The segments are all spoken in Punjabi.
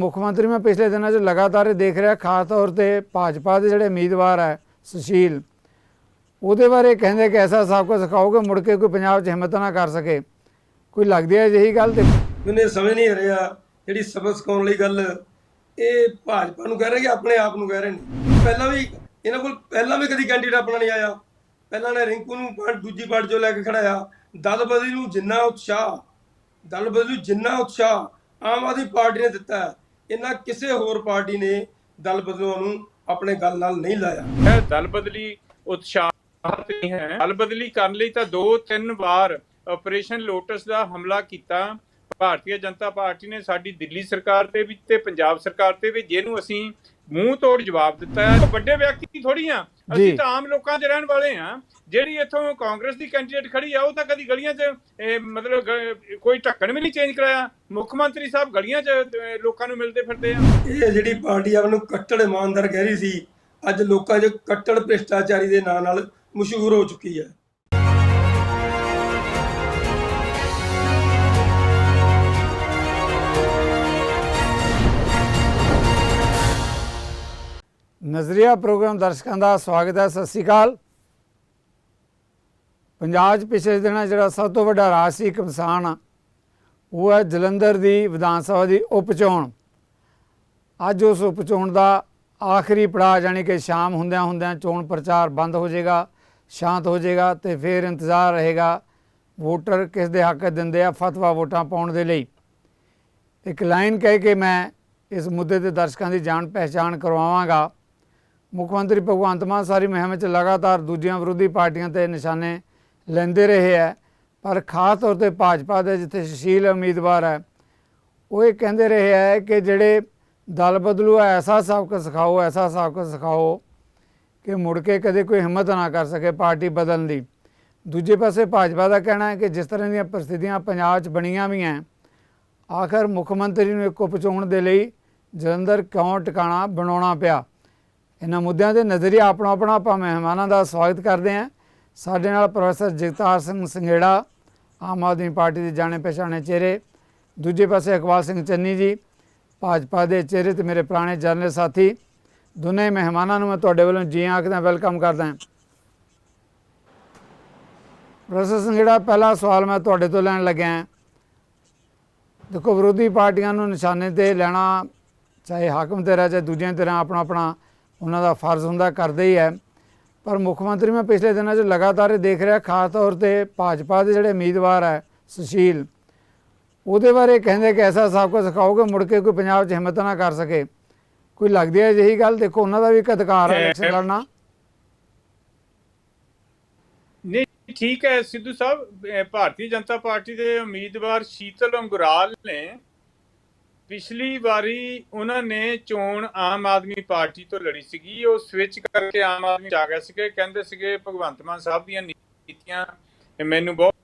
ਮੁੱਖ ਮੰਤਰੀ ਮੈਂ ਪਿਛਲੇ ਦਿਨਾਂ 'ਚ ਲਗਾਤਾਰ ਦੇਖ ਰਿਹਾ ਖਾਸ ਤੌਰ ਤੇ ਭਾਜਪਾ ਦੇ ਜਿਹੜੇ ਉਮੀਦਵਾਰ ਹੈ ਸੁਸ਼ੀਲ ਉਹਦੇ ਬਾਰੇ ਕਹਿੰਦੇ ਕਿ ਐਸਾ ਸਭ ਕੁਝ ਸਿਖਾਓਗੇ ਮੁੜ ਕੇ ਕੋਈ ਪੰਜਾਬ 'ਚ ਹਿੰਮਤ ਨਾ ਕਰ ਸਕੇ। ਕੋਈ ਲੱਗਦੀ ਹੈ ਅਜਿਹੀ ਗੱਲ ਤੇ? ਮੈਨੂੰ ਸਮਝ ਨਹੀਂ ਆ ਰਿਹਾ ਜਿਹੜੀ ਸਬਕ ਸਿਖਾਉਣ ਲਈ ਗੱਲ ਇਹ ਭਾਜਪਾ ਨੂੰ ਕਹਿ ਰਹੇ ਕਿ ਆਪਣੇ ਆਪ ਨੂੰ ਕਹਿ ਰਹੇ ਨੇ? ਪਹਿਲਾਂ ਵੀ ਇਹਨਾਂ ਕੋਲ ਪਹਿਲਾਂ ਵੀ ਕਦੀ ਕੈਂਡੀਡੇਟ ਆਪਣਾ ਨਹੀਂ ਆਇਆ। ਪਹਿਲਾਂ ਨੇ ਰਿੰਕੂ ਨੂੰ ਪਾਰਟ- ਦੂਜੀ ਪਾਰਟੀ ਚੋਂ ਲੈ ਕੇ ਖੜਾਇਆ। ਦਲ ਬਦਲੀ ਨੂੰ ਜਿੰਨਾ ਉਤਸ਼ਾਹ ਦਲ ਬਦਲੀ ਨੂੰ ਜਿੰਨਾ ਉਤਸ਼ਾਹ ਆਮ ਆਦਮੀ ਪਾਰਟੀ ਨੇ ਦਿੱਤਾ ਹੈ, ਇਹਨਾਂ ਕਿਸੇ ਹੋਰ ਪਾਰਟੀ ਨੇ ਦਲ ਬਦਲੂਆਂ ਨੂੰ ਆਪਣੇ ਗੱਲ ਨਾਲ ਨਹੀਂ ਲਾਇਆ। ਹੈ, ਦਲ ਬਦਲੀ ਉਤਸ਼ਾਹ ਨਹੀਂ ਹੈ। ਦਲ ਬਦਲੀ ਕਰਨ ਲਈ ਤਾਂ ਦੋ ਤਿੰਨ ਵਾਰ ਆਪਰੇਸ਼ਨ ਲੋਟਸ ਦਾ ਹਮਲਾ ਕੀਤਾ। ਭਾਰਤੀ ਜਨਤਾ ਪਾਰਟੀ ਨੇ ਸਾਡੀ ਦਿੱਲੀ ਸਰਕਾਰ ਤੇ ਵੀ ਤੇ ਪੰਜਾਬ ਸਰਕਾਰ ਤੇ ਵੀ, ਜਿਹਨੂੰ ਅਸੀਂ ਮੂੰਹ ਤੋੜ ਜਵਾਬ ਦਿੱਤਾ ਹੈ। ਵੱਡੇ ਵਿਅਕਤੀ ਥੋੜੀ ਆ। ਅਸੀਂ ਤਾਂ ਆਮ ਲੋਕਾਂ 'ਚ ਰਹਿਣ ਵਾਲੇ ਆ। ਜਿਹੜੀ ਇੱਥੋਂ ਕਾਂਗਰਸ ਦੀ ਕੈਂਡੀਡੇਟ ਖੜੀ ਆ ਉਹ ਤਾਂ ਕਦੀ ਗਲੀਆਂ 'ਚ ਇਹ, ਮਤਲਬ ਕੋਈ ਢੱਕਣ ਵੀ ਨਹੀਂ ਚੇਂਜ ਕਰਾਇਆ। ਮੁੱਖ ਮੰਤਰੀ ਸਾਹਿਬ ਗਲੀਆਂ 'ਚ ਲੋਕਾਂ ਨੂੰ ਮਿਲਦੇ ਫਿਰਦੇ ਆ। ਇਹ ਜਿਹੜੀ ਪਾਰਟੀ ਆਪ ਨੂੰ ਕੱਟੜ ਇਮਾਨਦਾਰ ਕਹਿ ਰਹੀ ਸੀ। ਅੱਜ ਲੋਕਾਂ 'ਚ ਕੱਟੜ ਭ੍ਰਿਸ਼ਟਾਚਾਰੀ ਦੇ ਨਾਂ ਨਾਲ ਮਸ਼ਹੂਰ ਹੋ ਚੁੱਕੀ ਹੈ। ਨਜ਼ਰੀਆ ਪ੍ਰੋਗਰਾਮ ਦਰਸ਼ਕਾਂ ਦਾ ਸਵਾਗਤ ਹੈ, ਸਤਿ ਸ੍ਰੀ ਅਕਾਲ। ਪੰਜਾਬ 'ਚ ਪਿਛਲੇ ਦਿਨਾਂ ਜਿਹੜਾ ਸਭ ਤੋਂ ਵੱਡਾ ਰਾਜ ਸੀ ਕਿਸਾਨ ਆ ਉਹ ਹੈ ਜਲੰਧਰ ਦੀ ਵਿਧਾਨ ਸਭਾ ਦੀ ਉਪ ਚੋਣ ਅੱਜ ਉਸ ਉਪ ਚੋਣ ਦਾ ਆਖਰੀ ਪੜਾਅ ਜਾਣੀ ਕਿ ਸ਼ਾਮ ਹੁੰਦਿਆਂ ਹੁੰਦਿਆਂ ਚੋਣ ਪ੍ਰਚਾਰ ਬੰਦ ਹੋ ਜਾਏਗਾ, ਸ਼ਾਂਤ ਹੋ ਜਾਏਗਾ ਤੇ ਫਿਰ ਇੰਤਜ਼ਾਰ ਰਹੇਗਾ ਵੋਟਰ ਕਿਸ ਦੇ ਹੱਕ ਦਿੰਦੇ ਆ ਫਤਵਾ ਵੋਟਾਂ ਪਾਉਣ ਦੇ ਲਈ। ਇੱਕ ਲਾਈਨ ਕਹਿ ਕੇ ਮੈਂ ਇਸ ਮੁੱਦੇ ਤੇ ਦਰਸ਼ਕਾਂ ਦੀ ਜਾਣ ਪਹਿਚਾਣ ਕਰਵਾਵਾਂਗਾ। ਮੁੱਖ ਮੰਤਰੀ ਭਗਵੰਤ ਮਾਨ ਸਾਰੀ ਮੁਹਿੰਮ ਵਿੱਚ ਲਗਾਤਾਰ ਦੂਜੀਆਂ ਵਿਰੋਧੀ ਪਾਰਟੀਆਂ ਤੇ ਨਿਸ਼ਾਨੇ ਲੈਂਦੇ ਰਹੇ ਹੈ। ਪਰ ਖਾਸ ਤੌਰ ਤੇ ਭਾਜਪਾ ਦੇ ਜਿੱਥੇ ਸੁਸ਼ੀਲ ਉਮੀਦਵਾਰ ਹੈ ਉਹ ਇਹ ਕਹਿੰਦੇ ਰਹੇ ਹੈ ਕਿ ਜਿਹੜੇ ਦਲ ਬਦਲੂ ਹੈ, ਐਸਾ ਸਬਕ ਸਿਖਾਓ ਐਸਾ ਸਬਕ ਸਿਖਾਓ ਕਿ ਮੁੜ ਕੇ ਕਦੇ ਕੋਈ ਹਿੰਮਤ ਨਾ ਕਰ ਸਕੇ ਪਾਰਟੀ ਬਦਲਣ ਦੀ। ਦੂਜੇ ਪਾਸੇ ਭਾਜਪਾ ਦਾ ਕਹਿਣਾ ਹੈ ਕਿ ਜਿਸ ਤਰ੍ਹਾਂ ਦੀਆਂ ਪ੍ਰਸਥਿਤੀਆਂ ਪੰਜਾਬ 'ਚ ਬਣੀਆਂ ਵੀ ਹੈ ਆਖਰ ਮੁੱਖ ਮੰਤਰੀ ਨੂੰ ਇੱਕ ਉਪਚੋਣ ਦੇ ਲਈ ਜਲੰਧਰ ਕਿਉਂ ਟਿਕਾਣਾ ਬਣਾਉਣਾ ਪਿਆ? ਇਹਨਾਂ ਮੁੱਦਿਆਂ ਦੇ ਨਜ਼ਰੀਆ ਆਪਣਾ ਆਪਣਾ ਆਪਾਂ ਮਹਿਮਾਨਾਂ ਦਾ ਸਵਾਗਤ ਕਰਦੇ ਹਾਂ। ਸਾਡੇ ਨਾਲ ਪ੍ਰੋਫੈਸਰ ਜਗਤਾਰ ਸਿੰਘ ਸੰਘੇੜਾ, ਆਮ ਆਦਮੀ ਪਾਰਟੀ ਦੇ ਜਾਣੇ ਪਛਾਣੇ ਚਿਹਰੇ, ਦੂਜੇ ਪਾਸੇ ਇਕਬਾਲ ਸਿੰਘ ਚੰਨੀ ਜੀ, ਭਾਜਪਾ ਦੇ ਚਿਹਰੇ ਤੇ ਮੇਰੇ ਪੁਰਾਣੇ ਜਰਨਲ ਸਾਥੀ, ਦੋਨੇ ਮਹਿਮਾਨਾਂ ਨੂੰ ਮੈਂ ਤੁਹਾਡੇ ਵੱਲੋਂ ਜੀ ਆਖਦਾ ਵੈਲਕਮ ਕਰਦਾ ਹਾਂ। ਪ੍ਰੋਫੈਸਰ ਸੰਘੇੜਾ, ਪਹਿਲਾ ਸਵਾਲ ਮੈਂ ਤੁਹਾਡੇ ਤੋਂ ਲੈਣ ਲੱਗਿਆ ਹਾਂ। ਦੇਖੋ, ਵਿਰੋਧੀ ਪਾਰਟੀਆਂ ਨੂੰ ਨਿਸ਼ਾਨੇ ਤੇ ਲੈਣਾ, ਚਾਹੇ ਹਾਕਮ ਤੇਰਾ ਚਾਹੇ ਦੂਜਿਆਂ ਤਰ੍ਹਾਂ ਆਪਣਾ ਆਪਣਾ ਉਹਨਾਂ ਦਾ ਫਰਜ਼ ਹੁੰਦਾ, ਕਰਦੇ ਹੀ ਹੈ। ਪਰ ਮੁੱਖ ਮੰਤਰੀ ਮੈਂ ਪਿਛਲੇ ਦਿਨਾਂ 'ਚ ਲਗਾਤਾਰ ਇਹ ਦੇਖ ਰਿਹਾ, ਖਾਸ ਤੌਰ ਤੇ ਭਾਜਪਾ ਦੇ ਜਿਹੜੇ ਉਮੀਦਵਾਰ ਹੈ, ਸੁਸ਼ੀਲ। ਉਹਦੇ ਬਾਰੇ ਕਹਿੰਦੇ ਕਿ ਐਸਾ ਸਭ ਕੁਝ ਸਿਖਾਓਗੇ, ਮੁੜ ਕੇ ਕੋਈ ਪੰਜਾਬ 'ਚ ਹਿੰਮਤ ਨਾ ਕਰ ਸਕੇ। ਕੋਈ ਲੱਗਦੀ ਹੈ ਅਜਿਹੀ ਗੱਲ? ਦੇਖੋ, ਉਹਨਾਂ ਦਾ ਵੀ ਇੱਕ ਅਧਿਕਾਰ ਹੈ ਇਲੈਕਸ਼ਨ ਲੜਨਾ। ਨਹੀਂ, ਠੀਕ ਹੈ, ਸਿੱਧੂ ਸਾਹਿਬ ਭਾਰਤੀ ਜਨਤਾ ਪਾਰਟੀ ਦੇ ਉਮੀਦਵਾਰ ਸ਼ੀਤਲ ਅੰਗੁਰਾਲ ਨੇ ਪਿਛਲੀ ਵਾਰੀ ਉਹਨਾਂ ਨੇ ਚੋਣ ਆਮ ਆਦਮੀ ਪਾਰਟੀ ਤੋਂ ਲੜੀ ਸੀਗੀ। ਉਹ ਸਵਿਚ ਕਰਕੇ ਆਮ ਆਦਮੀ ਆ ਗਏ ਸੀਗੇ। ਕਹਿੰਦੇ ਸੀਗੇ, ਭਗਵੰਤ ਮਾਨ ਸਾਹਿਬ ਦੀਆਂ ਨੀਤੀਆਂ ਮੈਨੂੰ ਬਹੁਤ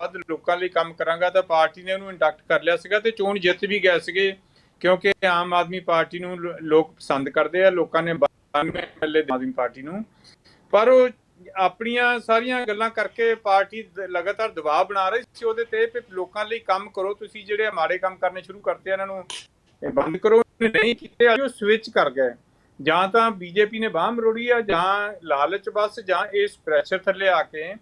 ਵੱਧ ਲੋਕਾਂ ਲਈ ਕੰਮ ਕਰਾਂਗਾ। ਤਾਂ ਪਾਰਟੀ ਨੇ ਉਹਨੂੰ ਇੰਡਕਟ ਕਰ ਲਿਆ ਸੀਗਾ ਤੇ ਚੋਣ ਜਿੱਤ ਵੀ ਗਏ ਸੀਗੇ ਕਿਉਂਕਿ ਆਮ ਆਦਮੀ ਪਾਰਟੀ ਨੂੰ ਲੋਕ ਪਸੰਦ ਕਰਦੇ ਆ। ਲੋਕਾਂ ਨੇ 92 ਐਮਐਲਏ ਆਮ ਆਦਮੀ ਪਾਰਟੀ ਨੂੰ। ਪਰ ਉਹ ਆਪਣੀਆਂ ਸਾਰੀਆਂ ਗੱਲਾਂ ਕਰਕੇ ਪਾਰਟੀ ਲਗਾਤਾਰ ਦਬਾਅ ਬਣਾ ਰਹੀ ਸੀ ਉਹਦੇ ਤੇ ਵੀ ਲੋਕਾਂ ਲਈ ਕੰਮ ਕਰੋ ਤੁਸੀਂ ਜਿਹੜੇ ਮਾੜੇ ਕੰਮ ਕਰਨੇ ਸ਼ੁਰੂ ਕਰਤੇ ਆ, ਇਹਨਾਂ ਨੂੰ ਇਹ ਬੰਦ ਕਰੋ ਨਹੀਂ ਕੀਤੇ ਅੱਜ ਉਹ ਸਵਿਚ ਕਰ ਗਏ। ਜਾਂ ਤਾਂ ਬੀਜੇਪੀ ਨੇ ਬਾਹ ਮਰੋੜੀ ਆ ਜਾਂ ਲਾਲਚ ਬਸ ਜਾਂ ਇਸ ਪ੍ਰੈਸ਼ਰ ਥੱਲੇ ਆ ਕੇ।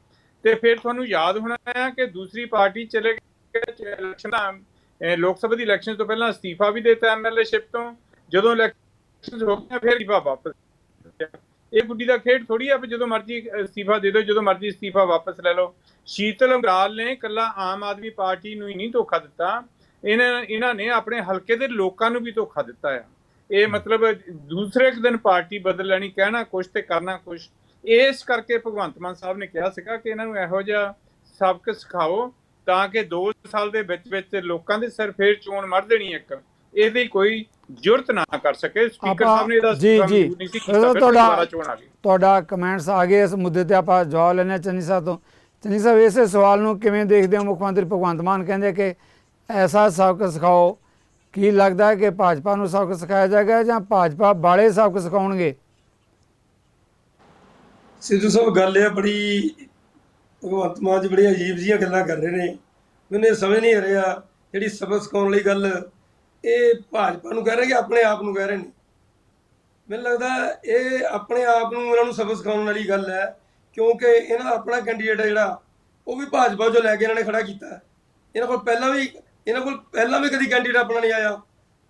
ਤੇ ਫਿਰ ਤੁਹਾਨੂੰ ਯਾਦ ਹੋਣਾ ਹੈ ਕਿ ਦੂਸਰੀ ਪਾਰਟੀ ਚਲੇ ਗਏ ਇਲੈਕਸ਼ਨਾਂ ਲੋਕ ਸਭਾ ਦੀ ਇਲੈਕਸ਼ਨ ਤੋਂ ਪਹਿਲਾਂ ਅਸਤੀਫਾ ਵੀ ਦਿੱਤਾ ਐਮਐਲਏਸ਼ਿਪ ਤੋਂ। ਜਦੋਂ ਇਲੈਕਸ਼ਨ ਹੋ ਗਈਆਂ ਫਿਰ ਅਸਤੀਫਾ ਵਾਪਸ। ਇਹ ਗੁੱਡੀ ਦਾ ਖੇਡ ਥੋੜੀ ਆ ਵੀ ਜਦੋਂ ਮਰਜ਼ੀ ਅਸਤੀਫਾ ਦੇ ਦਿਓ ਜਦੋਂ ਮਰਜ਼ੀ ਅਸਤੀਫਾ ਵਾਪਸ ਲੈ ਲਓ। ਸ਼ੀਤਲ ਅੰਗਰਾਲ ਨੇ ਕੱਲਾ ਆਮ ਆਦਮੀ ਪਾਰਟੀ ਨੂੰ ਹੀ ਨਹੀਂ ਧੋਖਾ ਦਿੱਤਾ। ਇਹਨਾਂ ਇਹਨਾਂ ਨੇ ਆਪਣੇ ਹਲਕੇ ਦੇ ਲੋਕਾਂ ਨੂੰ ਵੀ ਧੋਖਾ ਦਿੱਤਾ ਆ। ਇਹ ਮਤਲਬ ਦੂਸਰੇ ਇੱਕ ਦਿਨ ਪਾਰਟੀ ਬਦਲ ਲੈਣੀ ਕਹਿਣਾ ਕੁਛ ਤੇ ਕਰਨਾ ਕੁਛ। ਇਸ ਕਰਕੇ ਭਗਵੰਤ ਮਾਨ ਸਾਹਿਬ ਨੇ ਕਿਹਾ ਸੀਗਾ ਕਿ ਇਹਨਾਂ ਨੂੰ ਇਹੋ ਜਿਹਾ ਸਬਕ ਸਿਖਾਓ ਤਾਂ ਕਿ 2 ਸਾਲ ਦੇ ਵਿੱਚ ਵਿੱਚ ਲੋਕਾਂ ਦੇ ਸਿਰ ਫੇਰ ਚੋਣ ਮਰ ਦੇਣੀ ਇੱਕ। ਇਹਦੀ ਕੋਈ ਜੁਰਤ ਨਾ ਕਰ ਸਕੇ। ਸਪੀਕਰ ਸਾਹਿਬ ਨੇ ਇਹਦਾ ਜੀ, ਜੀ। ਤੁਹਾਡਾ- ਤੁਹਾਡਾ ਕਮੈਂਟਸ ਆ ਗਏ ਇਸ ਮੁੱਦੇ ਤੇ ਆਪਾਂ ਜਵਾਬ ਲੈਣੇ ਚੰਨੀ ਸਾਹਿਬ ਤੋਂ। ਚੰਨੀ ਸਾਹਿਬ ਇਸੇ ਸਵਾਲ ਨੂੰ ਕਿਵੇਂ ਦੇਖਦੇ ਹੋ? ਮੁੱਖ ਮੰਤਰੀ ਭਗਵੰਤ ਮਾਨ ਕਹਿੰਦੇ ਕਿ ਐਸਾ ਸਬਕ ਸਿਖਾਓ। ਕੀ ਲੱਗਦਾ ਹੈ ਕਿ ਭਾਜਪਾ ਨੂੰ ਸਬਕ ਸਿਖਾਇਆ ਜਾਏਗਾ ਜਾਂ ਭਾਜਪਾ ਬਾਲੇ ਸਬਕ ਸਿਖਾਉਣਗੇ? ਸਿੱਧੂ ਸਾਹਿਬ ਗੱਲ ਇਹ ਬੜੀ ਭਗਵੰਤ ਮਾਨ ਜੀ ਬੜੀ ਅਜੀਬ ਜਿਹੀਆਂ ਗੱਲਾਂ ਕਰ ਰਹੇ ਨੇ। ਮੈਨੂੰ ਸਮਝ ਨਹੀਂ ਆ ਰਿਹਾ ਜਿਹੜੀ ਸਬਕ ਸਿਖਾਉਣ ਲਈ ਗੱਲ ਇਹ ਭਾਜਪਾ ਨੂੰ ਕਹਿ ਰਹੇ ਕਿ ਆਪਣੇ ਆਪ ਨੂੰ ਕਹਿ ਰਹੇ ਨੇ। ਮੈਨੂੰ ਲੱਗਦਾ ਇਹ ਆਪਣੇ ਆਪ ਨੂੰ ਇਹਨਾਂ ਨੂੰ ਸਬਕ ਸਿਖਾਉਣ ਵਾਲੀ ਗੱਲ ਹੈ, ਕਿਉਂਕਿ ਇਹਨਾਂ ਦਾ ਆਪਣਾ ਕੈਂਡੀਡੇਟ ਹੈ ਜਿਹੜਾ, ਉਹ ਵੀ ਭਾਜਪਾ ਚੋਂ ਲੈ ਕੇ ਇਹਨਾਂ ਨੇ ਖੜਾ ਕੀਤਾ। ਇਹਨਾਂ ਕੋਲ ਪਹਿਲਾਂ ਵੀ, ਇਹਨਾਂ ਕੋਲ ਪਹਿਲਾਂ ਵੀ ਕਦੀ ਕੈਂਡੀਡੇਟ ਆਪਣਾ ਨਹੀਂ ਆਇਆ।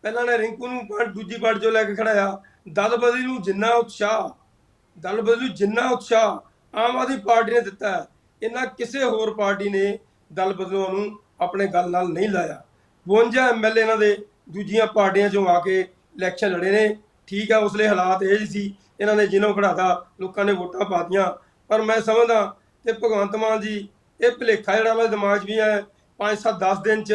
ਪਹਿਲਾਂ ਨੇ ਰਿੰਕੂ ਨੂੰ ਪਾ- ਦੂਜੀ ਪਾਰਟੀ ਚੋਂ ਲੈ ਕੇ ਖੜਾਇਆ। ਦਲ ਬਦਲੀ ਨੂੰ ਜਿੰਨਾ ਉਤਸ਼ਾਹ ਦਲ ਬਦਲੀ ਨੂੰ ਜਿੰਨਾ ਉਤਸ਼ਾਹ ਆਮ ਆਦਮੀ ਪਾਰਟੀ ਨੇ ਦਿੱਤਾ ਇਹਨਾਂ ਕਿਸੇ ਹੋਰ ਪਾਰਟੀ ਨੇ ਦਲ ਬਦਲੂਆਂ ਨੂੰ ਆਪਣੇ ਗੱਲ ਨਾਲ ਨਹੀਂ ਲਾਇਆ। 52 ਐਮਐਲਏ ਇਹਨਾਂ ਦੇ ਦੂਜੀਆਂ ਪਾਰਟੀਆਂ ਚੋਂ ਆ ਕੇ ਇਲੈਕਸ਼ਨ ਲੜੇ ਨੇ। ਠੀਕ ਆ ਉਸਲੇ ਹਾਲਾਤ ਇਹ ਜਿਹੇ ਸੀ, ਇਹਨਾਂ ਨੇ ਜਿਹਨੂੰ ਖੜਾਤਾ, ਲੋਕਾਂ ਨੇ ਵੋਟਾਂ ਪਾਤੀਆਂ। ਪਰ ਮੈਂ ਸਮਝਦਾ ਕਿ ਭਗਵੰਤ ਮਾਨ ਜੀ, ਇਹ ਭੁਲੇਖਾ ਜਿਹੜਾ ਮੇਰੇ ਦਿਮਾਗ 'ਚ ਵੀ ਹੈ 5 7 10 ਦਿਨ 'ਚ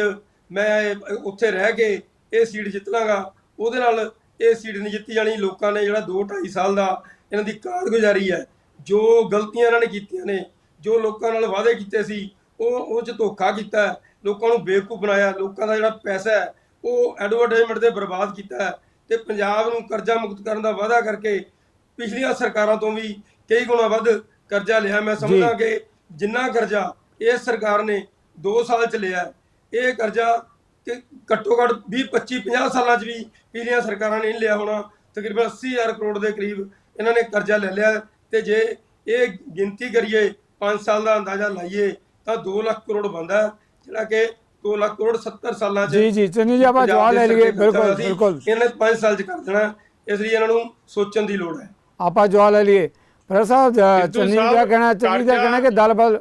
ਮੈਂ ਉੱਥੇ ਰਹਿ ਕੇ ਇਹ ਸੀਟ ਜਿੱਤ ਲਾਂਗਾ। ਉਹਦੇ ਨਾਲ ਇਹ ਸੀਟ ਨਹੀਂ ਜਿੱਤੀ ਜਾਣੀ। ਲੋਕਾਂ ਨੇ ਜਿਹੜਾ 2 2.5 ਸਾਲ ਦਾ ਇਹਨਾਂ ਦੀ ਕਾਰਗੁਜ਼ਾਰੀ ਹੈ, ਜੋ ਗਲਤੀਆਂ ਇਹਨਾਂ ਨੇ ਕੀਤੀਆਂ ਨੇ, ਜੋ ਲੋਕਾਂ ਨਾਲ ਵਾਅਦੇ ਕੀਤੇ ਸੀ, ਉਹ ਉਹ 'ਚ ਧੋਖਾ ਕੀਤਾ। ਲੋਕਾਂ ਨੂੰ ਬੇਵਕੂਫ ਬਣਾਇਆ। ਲੋਕਾਂ ਦਾ ਜਿਹੜਾ ਪੈਸਾ ਹੈ ਉਹ ਐਡਵਰਟਾਈਜ਼ਮੈਂਟ ਤੇ ਬਰਬਾਦ ਕੀਤਾ ਤੇ ਪੰਜਾਬ ਨੂੰ ਕਰਜ਼ਾ ਮੁਕਤ ਕਰਨ ਦਾ ਵਾਅਦਾ ਕਰਕੇ ਪਿਛਲੀਆਂ ਸਰਕਾਰਾਂ ਤੋਂ ਵੀ ਕਈ ਗੁਣਾ ਵੱਧ ਕਰਜ਼ਾ ਲਿਆ। ਮੈਂ ਸਮਝਦਾ ਕਿ ਜਿੰਨਾ ਕਰਜ਼ਾ ਇਸ ਸਰਕਾਰ ਨੇ 2 ਸਾਲ ਚ ਲਿਆ ਇਹ ਕਰਜ਼ਾ ਕਿ ਘੱਟੋ ਘੱਟ 20 25 50 ਸਾਲਾਂ ਚ ਵੀ ਪਿਛਲੀਆਂ ਸਰਕਾਰਾਂ ਨੇ ਨਹੀਂ ਲਿਆ ਹੋਣਾ। ਤਕਰੀਬਨ 80000 ਕਰੋੜ ਦੇ ਕਰੀਬ ਇਹਨਾਂ ਨੇ ਕਰਜ਼ਾ ਲੈ ਲਿਆ ਤੇ ਜੇ ਇਹ ਗਿਣਤੀ ਕਰੀਏ 5 ਸਾਲ ਦਾ ਅੰਦਾਜ਼ਾ ਲਾਈਏ ਤਾਂ 2 ਲੱਖ ਕਰੋੜ ਬਣਦਾ ਹੈ, ਜਿਹੜਾ ਕਿ 2 ਲੱਖ ਕਰੋੜ 70 ਸਾਲਾਂ ਚ ਜੀ ਜੀ ਚੰਨੀ ਜੀ ਆਪਾਂ ਜਵਾਬ ਲੈ ਲਈਏ ਬਿਲਕੁਲ। ਬਿਲਕੁਲ। ਇਹਨੇ 5 ਸਾਲ ਚ ਕਰ ਦੇਣਾ। ਇਸ ਲਈ ਇਹਨਾਂ ਨੂੰ ਸੋਚਣ ਦੀ ਲੋੜ ਹੈ। ਆਪਾਂ ਜਵਾਬ ਲੈ ਲਈਏ। ਪਰ ਸਾਹਿਬ ਚੰਨੀ ਦਾ ਕਹਿਣਾ ਚੰਨੀ ਦਾ ਕਹਿਣਾ ਕਿ ਦਲ ਬਦਲ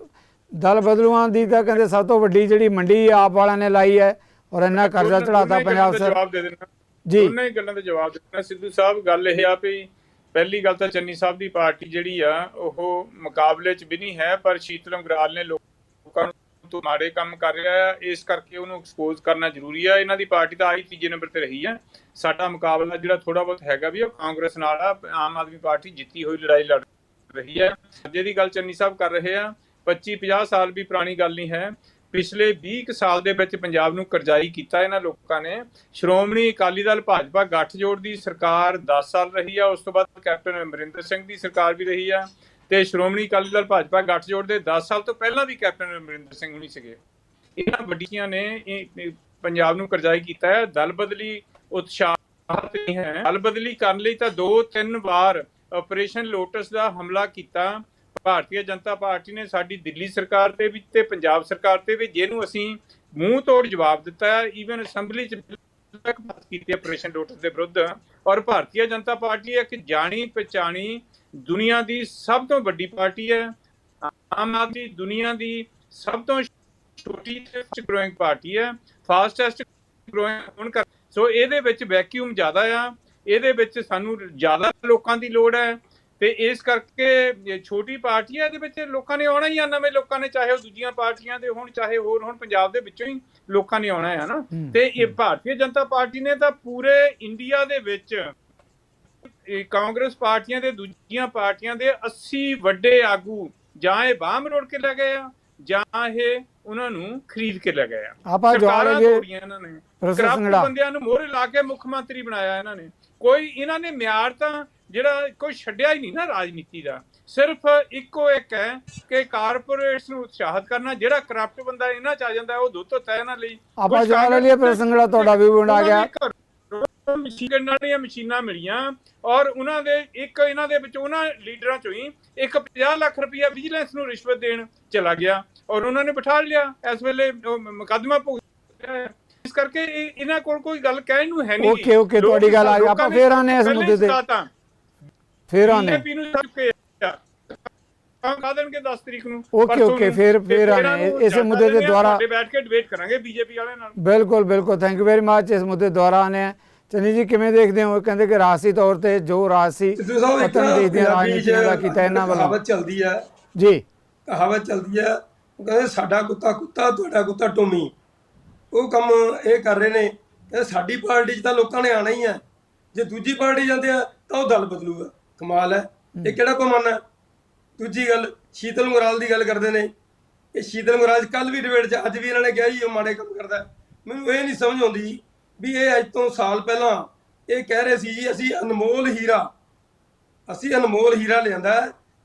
ਦਲ ਬਦਲੂਆਂ ਦੀ ਤਾਂ ਕਹਿੰਦੇ ਸਭ ਤੋਂ ਵੱਡੀ ਜਿਹੜੀ ਮੰਡੀ ਆਪ ਵਾਲਿਆਂ ਨੇ ਲਾਈ ਹੈ ਔਰ ਇੰਨਾ ਕਰਜ਼ਾ ਚੜਾਤਾ ਪੰਜਾਬ ਸਰ। ਜਵਾਬ ਦੇ ਦੇਣਾ। ਜੀ। ਹੀ ਗੱਲਾਂ ਦਾ ਜਵਾਬ ਦੇਣਾ। ਸਿੱਧੂ ਸਾਹਿਬ ਗੱਲ ਇਹ ਆ ਵੀ ਪਹਿਲੀ ਗੱਲ ਤਾਂ ਚੰਨੀ ਸਾਹਿਬ ਦੀ ਪਾਰਟੀ ਜਿਹੜੀ ਆ ਉਹ ਮੁਕਾਬਲੇ 'ਚ ਵੀ ਨਹੀਂ ਹੈ ਪਰ ਸ਼ੀਤਲਮ ਗਰਾਲ ਨੇ ਲੋਕਾਂ ਨੂੰ ਤੋਂ ਮਾੜੇ ਕੰਮ ਕਰ ਰਿਹਾ ਹੈ, ਇਸ ਕਰਕੇ ਉਹਨੂੰ ਐਕਸਪੋਜ਼ ਕਰਨਾ ਜ਼ਰੂਰੀ ਆ ਇਹਨਾਂ ਦੀ ਪਾਰਟੀ ਤਾਂ ਆਈ ਤੀਜੇ ਨੰਬਰ ਤੇ ਰਹੀ ਹੈ। ਸਾਡਾ ਮੁਕਾਬਲਾ ਜਿਹੜਾ ਥੋੜਾ ਬਹੁਤ ਹੈਗਾ ਵੀ ਉਹ ਕਾਂਗਰਸ ਨਾਲ ਆ, ਆਮ ਆਦਮੀ ਪਾਰਟੀ ਜਿੱਤੀ ਹੋਈ ਲੜਾਈ ਲੜ ਰਹੀ ਹੈ। ਅੱਜ ਗੱਲ ਚੰਨੀ ਸਾਹਿਬ ਕਰ ਰਹੇ ਆ 25 50 ਸਾਲ ਵੀ ਪੁਰਾਣੀ ਗੱਲ ਨਹੀਂ ਹੈ। ਪਿਛਲੇ 20 ਸਾਲ ਦੇ ਵਿੱਚ ਪੰਜਾਬ ਨੂੰ ਕਰਜ਼ਾਈ ਕੀਤਾ ਇਹਨਾਂ ਲੋਕਾਂ ਨੇ। ਸ਼੍ਰੋਮਣੀ ਅਕਾਲੀ ਦਲ ਭਾਜਪਾ ਗੱਠਜੋੜ ਦੀ ਸਰਕਾਰ 10 ਸਾਲ ਰਹੀ ਆ, ਉਸ ਤੋਂ ਬਾਅਦ ਕੈਪਟਨ ਅਮਰਿੰਦਰ ਸਿੰਘ ਦੀ ਸਰਕਾਰ ਵੀ ਰਹੀ ਆ। ਤੇ ਸ਼੍ਰੋਮਣੀ ਅਕਾਲੀ ਦਲ ਭਾਜਪਾ ਗੱਠਜੋੜ ਦੇ 10 ਸਾਲ ਤੋਂ ਪਹਿਲਾਂ ਵੀ ਕੈਪਟਨ ਅਮਰਿੰਦਰ ਸਿੰਘ ਨਹੀਂ ਸੀਗੇ। ਇਹਨਾਂ ਵੱਡੀਆਂ ਨੇ ਪੰਜਾਬ ਨੂੰ ਕਰਜ਼ਾਈ ਕੀਤਾ ਹੈ। ਦਲ ਬਦਲੀ ਉਤਸ਼ਾਹਤ ਨਹੀਂ ਹੈ। ਦਲ ਬਦਲੀ ਕਰਨ ਲਈ ਤਾਂ ਦੋ, ਤਿੰਨ ਵਾਰ ਆਪਰੇਸ਼ਨ ਲੋਟਸ ਦਾ ਹਮਲਾ ਕੀਤਾ। ਭਾਰਤੀ ਜਨਤਾ ਪਾਰਟੀ ਨੇ ਸਾਡੀ ਦਿੱਲੀ ਸਰਕਾਰ ਤੇ ਵੀ ਤੇ ਪੰਜਾਬ ਸਰਕਾਰ ਤੇ ਵੀ, ਜਿਹਨੂੰ ਅਸੀਂ ਮੂੰਹ ਤੋੜ ਜਵਾਬ ਦਿੱਤਾ ਈਵਨ ਅਸੈਂਬਲੀ ਚ ਤੱਕ ਬਾਤ ਕੀਤੀ ਆਪਰੇਸ਼ਨ ਲੋਟਸ ਦੇ ਵਿਰੁੱਧ। ਔਰ ਭਾਰਤੀ ਜਨਤਾ ਪਾਰਟੀ ਇੱਕ ਜਾਣੀ ਪਛਾਣੀ ਦੁਨੀਆ ਦੀ ਸਭ ਤੋਂ ਵੱਡੀ ਪਾਰਟੀ ਹੈ ਆਮ ਆਦਮੀ ਦੁਨੀਆ ਦੀ ਸਭ ਤੋਂ ਛੋਟੀ ਤੇ ਗਰੋਇੰਗ ਪਾਰਟੀ ਹੈ ਫਾਸਟੈਸਟ ਗਰੋਇੰਗ ਹੁਣ ਕਰ ਸੋ ਇਹਦੇ ਵਿੱਚ ਵੈਕਿਊਮ ਜ਼ਿਆਦਾ ਆ ਇਹਦੇ ਵਿੱਚ ਸਾਨੂੰ ਜ਼ਿਆਦਾ ਲੋਕਾਂ ਦੀ ਲੋੜ ਹੈ ਤੇ ਇਸ ਕਰਕੇ ਛੋਟੀ ਪਾਰਟੀ ਹੈ ਇਹਦੇ ਵਿੱਚ ਲੋਕਾਂ ਨੇ ਆਉਣਾ ਹੀ ਆ ਨਵੇਂ ਲੋਕਾਂ ਨੇ ਚਾਹੇ ਉਹ ਦੂਜੀਆਂ ਪਾਰਟੀਆਂ ਦੇ ਹੋਣ ਚਾਹੇ ਹੋਰ ਹੁਣ ਪੰਜਾਬ ਦੇ ਵਿੱਚੋਂ ਹੀ ਲੋਕਾਂ ਨੇ ਆਉਣਾ ਹੈ ਨਾ। ਤੇ ਇਹ ਭਾਰਤੀ ਜਨਤਾ ਪਾਰਟੀ ਨੇ ਤਾਂ ਪੂਰੇ ਇੰਡੀਆ ਦੇ ਵਿੱਚ ਇਹ ਕਾਂਗਰਸ ਪਾਰਟੀਆਂ ਦੇ ਦੂਜੀਆਂ ਪਾਰਟੀਆਂ ਦੇ 80 ਵੱਡੇ ਆਗੂ ਜਾਂ ਇਹ ਬਾਹਮ ਰੋੜ ਕੇ ਲੈ ਗਏ ਆ ਜਾਂ ਇਹ ਉਹਨਾਂ ਨੂੰ ਖਰੀਦ ਕੇ ਲੈ ਗਏ ਆ। ਆਪਾਂ ਇਹਨਾਂ ਨੇ। ਕਰਪਟ ਬੰਦਿਆਂ ਨੂੰ ਮੋਹਰੇ ਲਾ ਕੇ ਮੁੱਖ ਮੰਤਰੀ ਬਣਾਇਆ ਇਹਨਾਂ ਨੇ। ਕੋਈ ਇਹਨਾਂ ਨੇ ਮਿਆਰ ਤਾਂ ਜਿਹੜਾ ਕੋਈ ਛੱਡਿਆ ਹੀ ਨਹੀਂ ਨਾ ਰਾਜਨੀਤੀ ਦਾ। ਸਿਰਫ ਇੱਕੋ ਇੱਕ ਹੈ ਕਿ ਕਾਰਪੋਰੇਟਸ ਨੂੰ ਉਤਸ਼ਾਹਿਤ ਕਰਨਾ ਜਿਹੜਾ ਕਰਪਟ ਬੰਦਾ ਇਹਨਾਂ ਚ ਆ ਜਾਂਦਾ ਉਹ ਦੁੱਧ ਤੋਂ ਤੈ ਇਹਨਾਂ ਲਈ। ਆਪਾਂ ਕੁਛ ਜਵਾਬ ਲੈ ਲਈਏ ਪ੍ਰੋਫੈਸਰ ਸੰਗੜਾ ਤੁਹਾਡਾ ਵੀ ਬਣ ਆ ਗਿਆ। ਮਸ਼ੀਨ ਵਾਲੀਆਂ ਮਸ਼ੀਨਾਂ ਮਿਲੀਆਂ ਔਰ ਉਹਨਾਂ ਦੇ ਇੱਕ ਇਹਨਾਂ ਦੇ ਵਿੱਚ ਉਹਨਾਂ ਲੀਡਰਾਂ ਚੋਂ ਹੀ ਇੱਕ 50 ਲੱਖ ਰੁਪਇਆ ਵਿਜੀਲੈਂਸ ਨੂੰ ਰਿਸ਼ਵਤ ਦੇਣ ਚਲਾ ਗਿਆ ਔਰ ਉਹਨਾਂ ਨੇ ਬਿਠਾ ਲਿਆ। ਇਸ ਵੇਲੇ ਮੁਕੱਦਮਾ ਭੁਗਤ। ਇਸ ਕਰਕੇ ਇਹ- ਇਹਨਾਂ ਕੋਲ ਕੋਈ ਗੱਲ ਕਹਿਣ ਨੂੰ ਹੈ ਨਹੀਂ। Okay, okay, ਤੁਹਾਡੀ ਗੱਲ ਆ ਗਈ। ਆਪਾਂ ਫੇਰ ਹਾਂ ਇਸ ਮੁੱਦੇ ਤੇ। ਫੇਰ ਆਨੇ ਬੀਜੇਪੀ ਨੂੰ ਛੱਡ ਕੇ ਕੰਮ ਕਾ ਦੇਣਗੇ 10 ਤਰੀਕ ਨੂੰ। okay, ਨੂੰ। ਫੇਰ- ਫੇਰ ਆਨੇ, ਇਸੇ ਮੁੱਦੇ ਤੇ ਸਾਡੇ ਬੈਠ ਕੇ ਡਿਬੇਟ ਕਰਾਂਗੇ ਬੀਜੇਪੀ ਵਾਲਿਆਂ ਨਾਲ। ਬਿਲਕੁਲ ਬਿਲਕੁਲ। ਥੈਂਕ ਯੂ ਵੈਰੀ ਮਚ ਇਸ ਮੁੱਦੇ ਦੁਆਰਾ ਆਨੇ ਆ ਚੰਨੀ ਜੀ ਕਿਵੇਂ ਦੇਖਦੇ ਹੋ? ਕਹਿੰਦੇ ਕਿ ਰਾਜਸੀ ਤੌਰ ਤੇ ਜੋ ਇੱਕ ਪਤਨ ਪੰਜਾਬੀ ਰਾਜਨੀਤੀਆਂ ਦਾ ਕੀਤਾ ਇਹਨਾਂ ਵੱਲੋਂ? ਕਹਾਵਤ ਚੱਲਦੀ ਹੈ ਜੀ। ਕਹਾਵਤ ਚੱਲਦੀ ਹੈ ਉਹ ਕਹਿੰਦੇ ਸਾਡਾ ਕੁੱਤਾ ਕੁੱਤਾ ਤੁਹਾਡਾ ਕੁੱਤਾ ਟੋਮੀ। ਉਹ ਕੰਮ ਇਹ ਕਰ ਰਹੇ ਨੇ ਕਹਿੰਦੇ ਸਾਡੀ ਪਾਰਟੀ 'ਚ ਤਾਂ ਲੋਕਾਂ ਨੇ ਆਣਾ ਹੀ ਹੈ ਜੇ ਦੂਜੀ ਪਾਰਟੀ ਜਾਂਦੇ ਆ ਤਾਂ ਉਹ ਦਲ ਬਦਲੂਗਾ। ਕਮਾਲ ਹੈ। ਇਹ ਕਿਹੜਾ ਕਮਾਨਾ ਹੈ? ਦੂਜੀ ਗੱਲ ਸ਼ੀਤਲ ਮੁਰਾਲ ਦੀ ਗੱਲ ਕਰਦੇ ਨੇ। ਇਹ ਸ਼ੀਤਲ ਮੁਰਾਲ ਕੱਲ ਵੀ ਡਿਬੇਟ 'ਚ ਅੱਜ ਵੀ ਇਹਨਾਂ ਨੇ ਕਿਹਾ ਜੀ ਉਹ ਮਾੜੇ ਕੰਮ ਕਰਦਾ। ਮੈਨੂੰ ਇਹ ਨਹੀਂ ਸਮਝ ਆਉਂਦੀ ਵੀ ਇਹ ਅੱਜ ਤੋਂ ਸਾਲ ਪਹਿਲਾਂ ਇਹ ਕਹਿ ਰਹੇ ਸੀ ਜੀ ਅਸੀਂ ਅਨਮੋਲ ਹੀਰਾ ਅਸੀਂ ਅਨਮੋਲ ਹੀਰਾ ਲਿਆਂਦਾ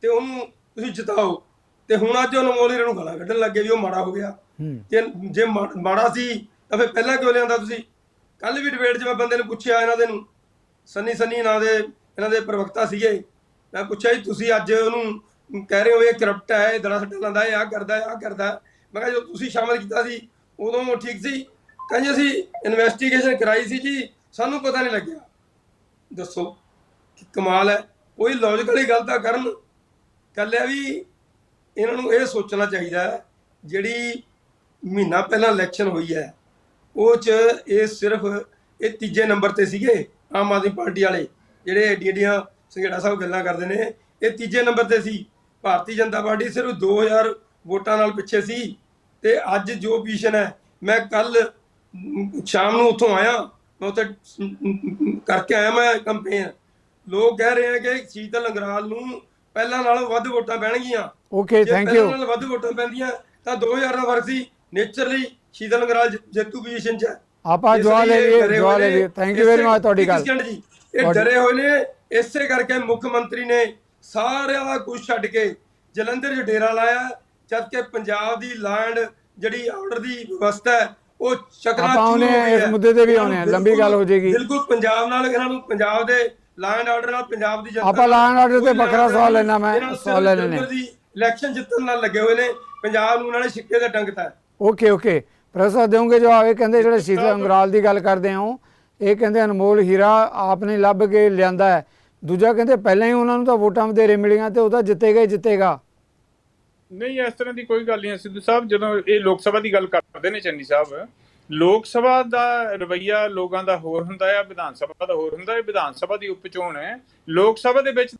ਤੇ ਉਹਨੂੰ ਤੁਸੀਂ ਜਿਤਾਓ। ਤੇ ਹੁਣ ਅੱਜ ਉਹ ਅਨਮੋਲ ਹੀਰੇ ਨੂੰ ਗਾਲਾਂ ਕੱਢਣ ਲੱਗੇ ਵੀ ਉਹ ਮਾੜਾ ਹੋ ਗਿਆ। ਹੂੰ। ਜੇ ਜੇ ਮਾੜਾ ਸੀ ਤਾਂ ਫਿਰ ਪਹਿਲਾਂ ਕਿਉਂ ਲਿਆਂਦਾ ਤੁਸੀਂ? ਕੱਲ ਵੀ ਡਿਬੇਟ 'ਚ ਮੈਂ ਬੰਦੇ ਨੂੰ ਪੁੱਛਿਆ ਇਹਨਾਂ ਦੇ ਨੂੰ ਸੰਨੀ ਸੰਨੀ ਨਾਂ ਦੇ ਇਹਨਾਂ ਦੇ ਪ੍ਰਵਕਤਾ ਸੀਗੇ। ਮੈਂ ਪੁੱਛਿਆ ਜੀ ਤੁਸੀਂ ਅੱਜ ਉਹਨੂੰ ਕਹਿ ਰਹੇ ਹੋ ਇਹ ਕਰਪਟ ਹੈ ਇਹ ਦੜਾ ਸੱਟਾ ਲਾਉਂਦਾ ਇਹ ਆ ਕਰਦਾ ਆ ਕਰਦਾ ਮੈਂ ਕਿਹਾ ਜਦੋਂ ਤੁਸੀਂ ਸ਼ਾਮਲ ਕੀਤਾ ਸੀ ਉਦੋਂ ਠੀਕ ਸੀ। ਕਹਿੰਦੇ ਅਸੀਂ ਇਨਵੈਸਟੀਗੇਸ਼ਨ ਕਰਾਈ ਸੀ ਜੀ, ਸਾਨੂੰ ਪਤਾ ਨਹੀਂ ਲੱਗਿਆ। ਦੱਸੋ ਕਿ ਕਮਾਲ ਹੈ, ਕੋਈ ਲੌਜੀਕਲੀ ਗੱਲ ਤਾਂ ਕਰਨ ਗੱਲ ਵੀ ਇਹਨਾਂ ਨੂੰ ਇਹ ਸੋਚਣਾ ਚਾਹੀਦਾ ਹੈ, ਜਿਹੜੀ ਮਹੀਨਾ ਪਹਿਲਾਂ ਇਲੈਕਸ਼ਨ ਹੋਈ ਹੈ, ਉਹ ਚ ਇਹ ਸਿਰਫ ਇਹ ਤੀਜੇ ਨੰਬਰ ਤੇ ਸੀਗੇ, ਆਮ ਆਦਮੀ ਪਾਰਟੀ ਵਾਲੇ, ਜਿਹੜੇ ਏਡੀਆਂ ਏਡੀਆਂ ਸੰਘੇੜਾ ਸਾਹਿਬ ਗੱਲਾਂ ਕਰਦੇ ਨੇ, ਇਹ ਤੀਜੇ ਨੰਬਰ ਤੇ ਸੀ। ਭਾਰਤੀ ਜਨਤਾ ਪਾਰਟੀ ਸਿਰਫ 2000 ਵੋਟਾਂ ਨਾਲ ਪਿੱਛੇ ਸੀ ਤੇ ਅੱਜ ਜੋ ਪੋਜੀਸ਼ਨ ਹੈ, ਮੈਂ ਕੱਲ ਸ਼ਾਮ ਨੂੰ ਉੱਥੋਂ ਆਇਆ ਮੈਂ ਉੱਥੇ ਕਰਕੇ ਆਇਆ ਮੈਂ ਕੰਪੇਨ ਲੋਕ ਕਹਿ ਰਹੇ ਆ ਕਿ ਸ਼ੀਤਲ ਅੰਗਰਾਲ ਨੂੰ ਪਹਿਲਾਂ ਨਾਲੋਂ ਵੱਧ ਵੋਟਾਂ ਪੈਣਗੀਆਂ। ਓਕੇ ਥੈਂਕ ਪਹਿਲਾਂ ਯੂ ਨਾਲੋਂ ਵੱਧ ਵੋਟਾਂ ਪੈਂਦੀਆਂ ਤਾਂ 2000 ਦਾ ਫ਼ਰਕ ਸੀ। ਨੇਚਰਲੀ ਸ਼ੀਤਲ ਅੰਗਰਾਲ ਜ- ਜੇਤੂ ਪੋਜੀਸ਼ਨ 'ਚ ਆਪਾਂ ਲਈ ਲੈ ਲਈਏ ਹੋਏ ਲੈ। ਲਈਏ ਥੈਂਕ ਯੂ ਵੈਰੀ ਮਚ ਤੁਹਾਡੀ ਗੱਲ। ਇਹ ਡਰੇ ਹੋਏ ਨੇ। ਇਸੇ ਕਰਕੇ ਮੁੱਖ ਮੰਤਰੀ ਨੇ ਸਾਰਾ ਕੁਝ ਛੱਡ ਕੇ ਜਲੰਧਰ 'ਚ ਡੇਰਾ ਲਾਇਆ ਜਦ ਕਿ ਪੰਜਾਬ ਦੀ ਲੈਂਡ ਜਿਹੜੀ ਆਰਡਰ ਦੀ ਵਿਵਸਥਾ ਹੈ ਉਹ ਚੱਕਣਾ ਆਪਾਂ ਆਉਂਦੇ ਹਾਂ, ਇਸ ਮੁੱਦੇ ਤੇ ਵੀ ਆਉਂਦੇ ਹਾਂ, ਲੰਬੀ ਗੱਲ ਹੋ ਜਾਏਗੀ। ਬਿਲਕੁਲ ਪੰਜਾਬ ਨਾਲ ਇਹਨਾਂ ਨੂੰ ਪੰਜਾਬ ਦੇ ਲੈਂਡ ਆਰਡਰ ਨਾਲ ਪੰਜਾਬ ਦੀ ਜਨਤਾ ਆਪਾਂ land order ਤੇ ਕੋਈ ਵੱਖਰਾ ਸਵਾਲ। ਲੈਣਾ ਮੈਂ, ਇਹਨਾਂ ਨੂੰ ਸਵਾਲ ਲੈਣੇ ਨੇ। ਜਲੰਧਰ ਦੀ ਇਲੈਕਸ਼ਨ ਜਿੱਤਣ ਨਾਲ ਲੱਗੇ ਹੋਏ ਨੇ ਪੰਜਾਬ ਨੂੰ ਉਹਨਾਂ ਨੇ ਸਿੱਕੇ ਤੇ ਟੰਗਤਾ ਹੈ ਓਕੇ ਓਕੇ ਪ੍ਰੋਫੈਸਰ ਦੇਉਂਗੇ ਜਵਾਬ ਇਹ ਕਹਿੰਦੇ ਜਿਹੜਾ ਸ਼ੀਤਲ ਅੰਗਰਾਲ ਦੀ ਗੱਲ ਕਰਦੇ ਹੋ ਇਹ ਕਹਿੰਦੇ ਅਨਮੋਲ ਹੀਰਾ ਆਪਨੇ ਲੱਭ ਕੇ ਲਿਆਂਦਾ ਹੈ ਦੂਜਾ ਕਹਿੰਦੇ ਪਹਿਲਾਂ ਹੀ ਉਹਨਾਂ ਨੂੰ ਤਾਂ ਵੋਟਾਂ ਵਧੇਰੇ ਮਿਲੀਆਂ ਤੇ ਉਹ ਤਾਂ ਜਿੱਤੇਗਾ ਹੀ ਜਿੱਤੇਗਾ ਨਹੀਂ, ਇਸ ਤਰ੍ਹਾਂ ਦੀ ਕੋਈ ਗੱਲ ਨਹੀਂ। ਸਿੱਧੂ ਸਾਹਿਬ ਜਦੋਂ ਇਹ ਲੋਕ ਸਭਾ ਦੀ ਗੱਲ ਕਰਦੇ ਨੇ ਚੰਨੀ ਸਾਹਿਬ, ਲੋਕ ਸਭਾ ਦਾ ਰਵਈਆ ਲੋਕਾਂ ਦਾ ਹੋਰ ਹੁੰਦਾ ਹੈ, ਵਿਧਾਨ ਸਭਾ ਦਾ ਹੋਰ ਹੁੰਦਾ ਹੈ, ਵਿਧਾਨ ਸਭਾ ਦੀ ਉਪਚੋਣ ਹੈ। ਲੋਕ ਸਭਾ ਦੇ ਵਿੱਚ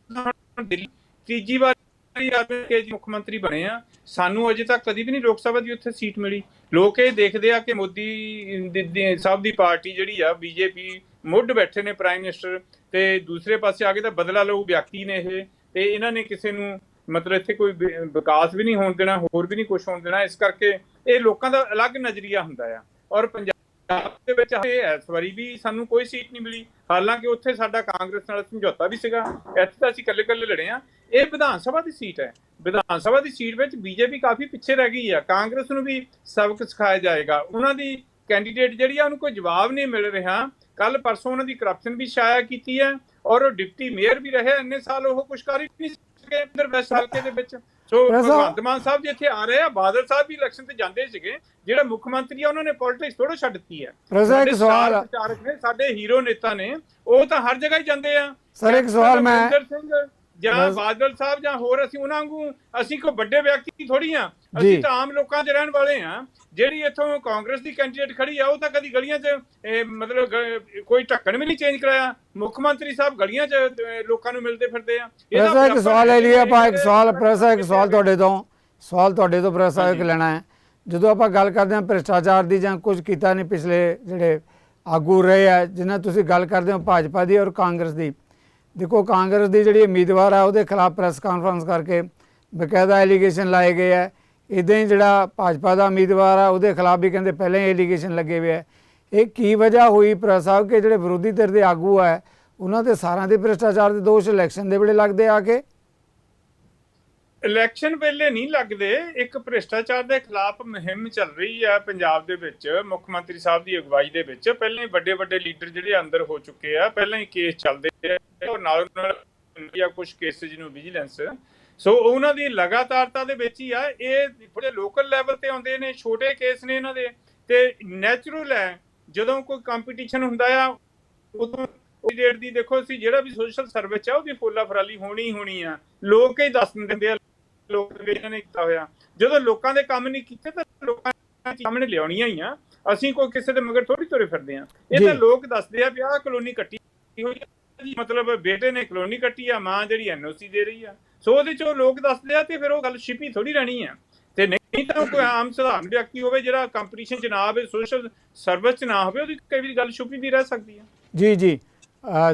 ਦਿੱਲੀ ਤੀਜੀ ਵਾਰੀ ਆਵੇ ਕੇ ਜੀ ਮੁੱਖ ਮੰਤਰੀ ਬਣੇ ਆ। ਸਾਨੂੰ ਅਜੇ ਤੱਕ ਕਦੀ ਵੀ ਨਹੀਂ ਲੋਕ ਸਭਾ ਦੀ ਉੱਥੇ ਸੀਟ ਮਿਲੀ। ਲੋਕ ਇਹ ਦੇਖਦੇ ਆ ਕਿ ਮੋਦੀ ਸਾਹਿਬ ਦੀ ਪਾਰਟੀ ਜਿਹੜੀ ਆ, ਬੀਜੇਪੀ ਮੁੱਢ ਬੈਠੇ ਨੇ, ਪ੍ਰਾਈਮ ਮਿਨਿਸਟਰ ਤੇ ਦੂਸਰੇ ਪਾਸੇ ਆ ਕੇ ਤਾਂ ਬਦਲਾ ਲਊ ਵਿਅਕਤੀ ਨੇ ਇਹ। ਤੇ ਇਹਨਾਂ ਨੇ ਕਿਸੇ ਨੂੰ ਮਤਲਬ ਇੱਥੇ ਕੋਈ ਵਿਕਾਸ ਵੀ ਨਹੀਂ ਹੋਣ ਦੇਣਾ, ਹੋਰ ਵੀ ਨਹੀਂ ਕੁਝ ਹੋਣ ਦੇਣਾ, ਇਸ ਕਰਕੇ ਇਹ ਲੋਕਾਂ ਦਾ ਅਲੱਗ ਨਜ਼ਰੀਆ ਹੁੰਦਾ ਆ। ਔਰ ਪੰਜਾਬ ਦੇ ਵਿੱਚ ਇਹ ਇਸ ਵਾਰੀ ਵੀ ਸਾਨੂੰ ਕੋਈ ਸੀਟ ਨਹੀਂ ਮਿਲੀ। ਹਾਲਾਂਕਿ ਉੱਥੇ ਸਾਡਾ ਕਾਂਗਰਸ ਨਾਲ ਸਮਝੌਤਾ ਵੀ ਸੀਗਾ, ਇੱਥੇ ਤਾਂ ਅਸੀਂ ਇਕੱਲੇ ਇਕੱਲੇ ਲੜੇ ਆ ਇਹ ਵਿਧਾਨ ਸਭਾ ਦੀ ਸੀਟ ਹੈ। ਵਿਧਾਨ ਸਭਾ ਦੀ ਸੀਟ ਵਿੱਚ ਬੀਜੇਪੀ ਕਾਫੀ ਪਿੱਛੇ ਰਹਿ ਗਈ ਆ। ਕਾਂਗਰਸ ਨੂੰ ਵੀ ਸਬਕ ਸਿਖਾਇਆ ਜਾਏਗਾ। ਉਹਨਾਂ ਦੀ ਕੈਂਡੀਡੇਟ ਜਿਹੜੀ ਆ, ਉਹਨੂੰ ਕੋਈ ਜਵਾਬ ਨਹੀਂ ਮਿਲ ਰਿਹਾ। ਕੱਲ ਪਰਸੋਂ ਉਹਨਾਂ ਦੀ ਕਰਪਸ਼ਨ ਵੀ ਛਾਇਆ ਕੀਤੀ ਹੈ। ਔਰ ਉਹ ਡਿਪਟੀ ਮੇਅਰ ਵੀ ਰਹੇ ਇੰਨੇ ਸਾਲ ਉਹ ਕੁਝ ਕਰ ਹੀ ਨਹੀਂ ਸਕੇ ਅੰਦਰ ਵੈਸਟ ਹਲਕੇ ਦੇ ਵਿੱਚ। ਸੋ ਭਗਵੰਤ ਮਾਨ ਸਾਹਿਬ ਜੀ ਇੱਥੇ ਆ ਰਹੇ ਆ ਬਾਦਲ ਸਾਹਿਬ ਵੀ ਇਲੈਕਸ਼ਨ ਤੇ ਜਾਂਦੇ ਸੀਗੇ। ਜਿਹੜਾ ਮੁੱਖ ਮੰਤਰੀ ਆ ਉਹਨਾਂ ਨੇ ਪੋਲਿਟਿਕਸ ਥੋੜੋ ਛੱਡ ਦਿੱਤੀ ਹੈ। ਪ੍ਰੋਫੈਸਰ, ਇੱਕ ਸਵਾਲ- ਪ੍ਰਚਾਰਕ ਨੇ ਸਾਡੇ ਹੀਰੋ ਨੇਤਾ ਨੇ ਉਹ ਤਾਂ ਹਰ ਜਗ੍ਹਾ ਹੀ ਜਾਂਦੇ ਆ। ਸਰ, ਇੱਕ ਸਵਾਲ ਮੈਂ- ਜਾਂ ਬਾਦਲ ਸਾਹਿਬ ਜਾਂ ਹੋਰ ਅਸੀਂ ਉਹਨਾਂ ਵਾਂਗੂ ਅਸੀਂ ਕੋਈ ਵੱਡੇ ਵਿਅਕਤੀ ਥੋੜੀ ਆ। ਅਸੀਂ ਤਾਂ ਆਮ ਲੋਕਾਂ 'ਚ ਰਹਿਣ ਵਾਲੇ ਆ ਜਿਹੜੀ ਇੱਥੋਂ ਕਾਂਗਰਸ ਦੀ ਕੈਂਡੀਡੇਟ ਖੜੀ ਆ ਉਹ ਤਾਂ ਕਦੀ ਗਲੀਆਂ 'ਚ ਇਹ, ਮਤਲਬ ਕੋਈ ਢੱਕਣ ਵੀ ਨਹੀਂ ਚੇਂਜ ਕਰਾਇਆ। ਮੁੱਖ ਮੰਤਰੀ ਸਾਹਿਬ ਗਲੀਆਂ 'ਚ ਲੋਕਾਂ ਨੂੰ ਮਿਲਦੇ ਫਿਰਦੇ ਆ। ਇਹ ਤਾਂ ਪ੍ਰੋਫੈਸਰ ਇੱਕ ਸਵਾਲ ਲੈ ਲਈਏ ਆਪਾਂ ਇੱਕ ਸਵਾਲ ਪ੍ਰੋਫੈਸਰ ਇੱਕ ਸਵਾਲ ਤੁਹਾਡੇ ਤੋਂ। ਸਵਾਲ ਤੁਹਾਡੇ ਤੋਂ ਪ੍ਰੋਫੈਸਰ ਇੱਕ ਲੈਣਾ ਹੈ। ਜਦੋਂ ਆਪਾਂ ਗੱਲ ਕਰਦੇ ਹਾਂ ਭ੍ਰਿਸ਼ਟਾਚਾਰ ਦੀ ਜਾਂ ਕੁਝ ਕੀਤਾ ਨਹੀਂ ਪਿਛਲੇ ਜਿਹੜੇ ਆਗੂ ਰਹੇ ਆ ਜਿਨ੍ਹਾਂ ਤੁਸੀਂ ਗੱਲ ਕਰਦੇ ਹੋ ਭਾਜਪਾ ਦੀ ਔਰ ਕਾਂਗਰਸ ਦੀ। ਦੇਖੋ ਕਾਂਗਰਸ ਦੀ ਜਿਹੜੀ ਉਮੀਦਵਾਰ ਆ ਉਹਦੇ ਖਿਲਾਫ ਪ੍ਰੈਸ ਕਾਨਫਰੰਸ ਕਰਕੇ ਬਕਾਇਦਾ ਐਲੀਗੇਸ਼ਨ ਲਾਏ ਗਏ ਆ। ਇਦਾਂ ਹੀ ਜਿਹੜਾ ਭਾਜਪਾ ਦਾ ਉਮੀਦਵਾਰ ਆ, ਉਹਦੇ ਖਿਲਾਫ ਵੀ ਕਹਿੰਦੇ ਪਹਿਲਾਂ ਹੀ ਐਲੀਗੇਸ਼ਨ ਲੱਗੇ ਹੋਏ ਆ। ਇਹ ਕੀ ਵਜ੍ਹਾ ਹੋਈ ਪ੍ਰੈਸ ਸਾਹਿਬ ਕਿ ਜਿਹੜੇ ਵਿਰੋਧੀ ਧਿਰ ਦੇ ਆਗੂ ਆ, ਉਹਨਾਂ ਤੇ ਸਾਰਿਆਂ ਦੇ ਭ੍ਰਿਸ਼ਟਾਚਾਰ ਦੇ ਦੋਸ਼ ਇਲੈਕਸ਼ਨ ਦੇ ਵੇਲੇ ਲੱਗਦੇ ਆ ਕੇ? ਇਲੈਕਸ਼ਨ ਵੇਲੇ ਨਹੀਂ ਲੱਗਦੇ। ਇੱਕ ਭ੍ਰਿਸ਼ਟਾਚਾਰ ਦੇ ਖਿਲਾਫ ਮੁਹਿੰਮ ਚੱਲ ਰਹੀ ਹੈ ਪੰਜਾਬ ਦੇ ਵਿੱਚ, ਮੁੱਖ ਮੰਤਰੀ ਸਾਹਿਬ ਦੀ ਅਗਵਾਈ ਦੇ ਵਿੱਚ। ਪਹਿਲਾਂ ਹੀ ਵੱਡੇ ਵੱਡੇ ਲੀਡਰ ਜਿਹੜੇ ਅੰਦਰ ਹੋ ਚੁੱਕੇ ਆ, ਪਹਿਲਾਂ ਹੀ ਕੇਸ ਚੱਲਦੇ ਆ। ਔਰ ਨਾਲ ਨਾਲ ਕੁਝ ਕੇਸਿਸ ਨੂੰ ਵਿਜੀਲੈਂਸ ਸੋ ਉਹਨਾਂ ਦੀ ਲਗਾਤਾਰਤਾ ਦੇ ਵਿੱਚ ਹੀ ਆ ਇਹ ਥੋੜੇ ਲੋਕਲ ਲੈਵਲ ਤੇ ਆਉਂਦੇ ਨੇ ਛੋਟੇ ਕੇਸ ਨੇ ਇਹਨਾਂ ਦੇ ਤੇ ਨੈਚੁਰਲ ਹੈ ਜਦੋਂ ਕੋਈ ਕੰਪੀਟੀਸ਼ਨ ਹੁੰਦਾ ਆ ਉਦੋਂ ਡੇਟ ਦੀ ਦੇਖੋ ਅਸੀਂ ਜਿਹੜਾ ਵੀ ਸੋਸ਼ਲ ਸਰਵਿਸ ਆ ਉਹਦੀ ਫੁੱਲਾ ਫਰਾਲੀ ਹੋਣੀ ਹੋਣੀ ਆ। ਲੋਕ ਹੀ ਦੱਸ ਦਿੰਦੇ ਆ ਲੋਕ ਇਹਨਾਂ ਨੇ ਕੀਤਾ ਹੋਇਆ। ਜਦੋਂ ਲੋਕਾਂ ਦੇ ਕੰਮ ਨਹੀਂ ਕੀਤੇ ਤਾਂ ਲੋਕਾਂ ਨੇ ਸਾਹਮਣੇ ਲਿਆਉਣੀਆਂ ਹੀ ਆ। ਅਸੀਂ ਕੋਈ ਕਿਸੇ ਦੇ ਮਗਰ ਥੋੜੀ ਤੁਰੇ ਫਿਰਦੇ ਆ। ਇਹ। ਤਾਂ ਲੋਕ ਦੱਸਦੇ ਆ ਵੀ ਆਹ ਕਲੋਨੀ ਕੱਟੀ ਹੋਈ ਮਤਲਬ ਬੇਟੇ ਨੇ ਕਲੋਨੀ ਕੱਟੀ ਆ ਮਾਂ ਜਿਹੜੀ ਐਨਓਸੀ ਦੇ ਰਹੀ ਆ। ਸੋ ਉਹਦੇ ਚੋਂ ਲੋਕ ਦੱਸਦੇ ਆ ਤੇ ਫਿਰ ਉਹ ਗੱਲ ਛਿਪੀ ਥੋੜੀ ਰਹਿਣੀ ਆ। ਤੇ ਨਹੀਂ ਤਾਂ ਕੋਈ ਆਮ ਸਧਾਰਨ ਵਿਅਕਤੀ ਹੋਵੇ ਜਿਹੜਾ ਕੰਪੀਟੀਸ਼ਨ ਚ ਨਾ ਹੋਵੇ ਸੋਸ਼ਲ ਸਰਵਿਸ ਚ ਨਾ ਹੋਵੇ ਉਹਦੀ ਕਈ ਵਾਰੀ ਗੱਲ ਛੁਪੀ ਵੀ ਰਹਿ ਸਕਦੀ ਆ। ਜੀ ਜੀ।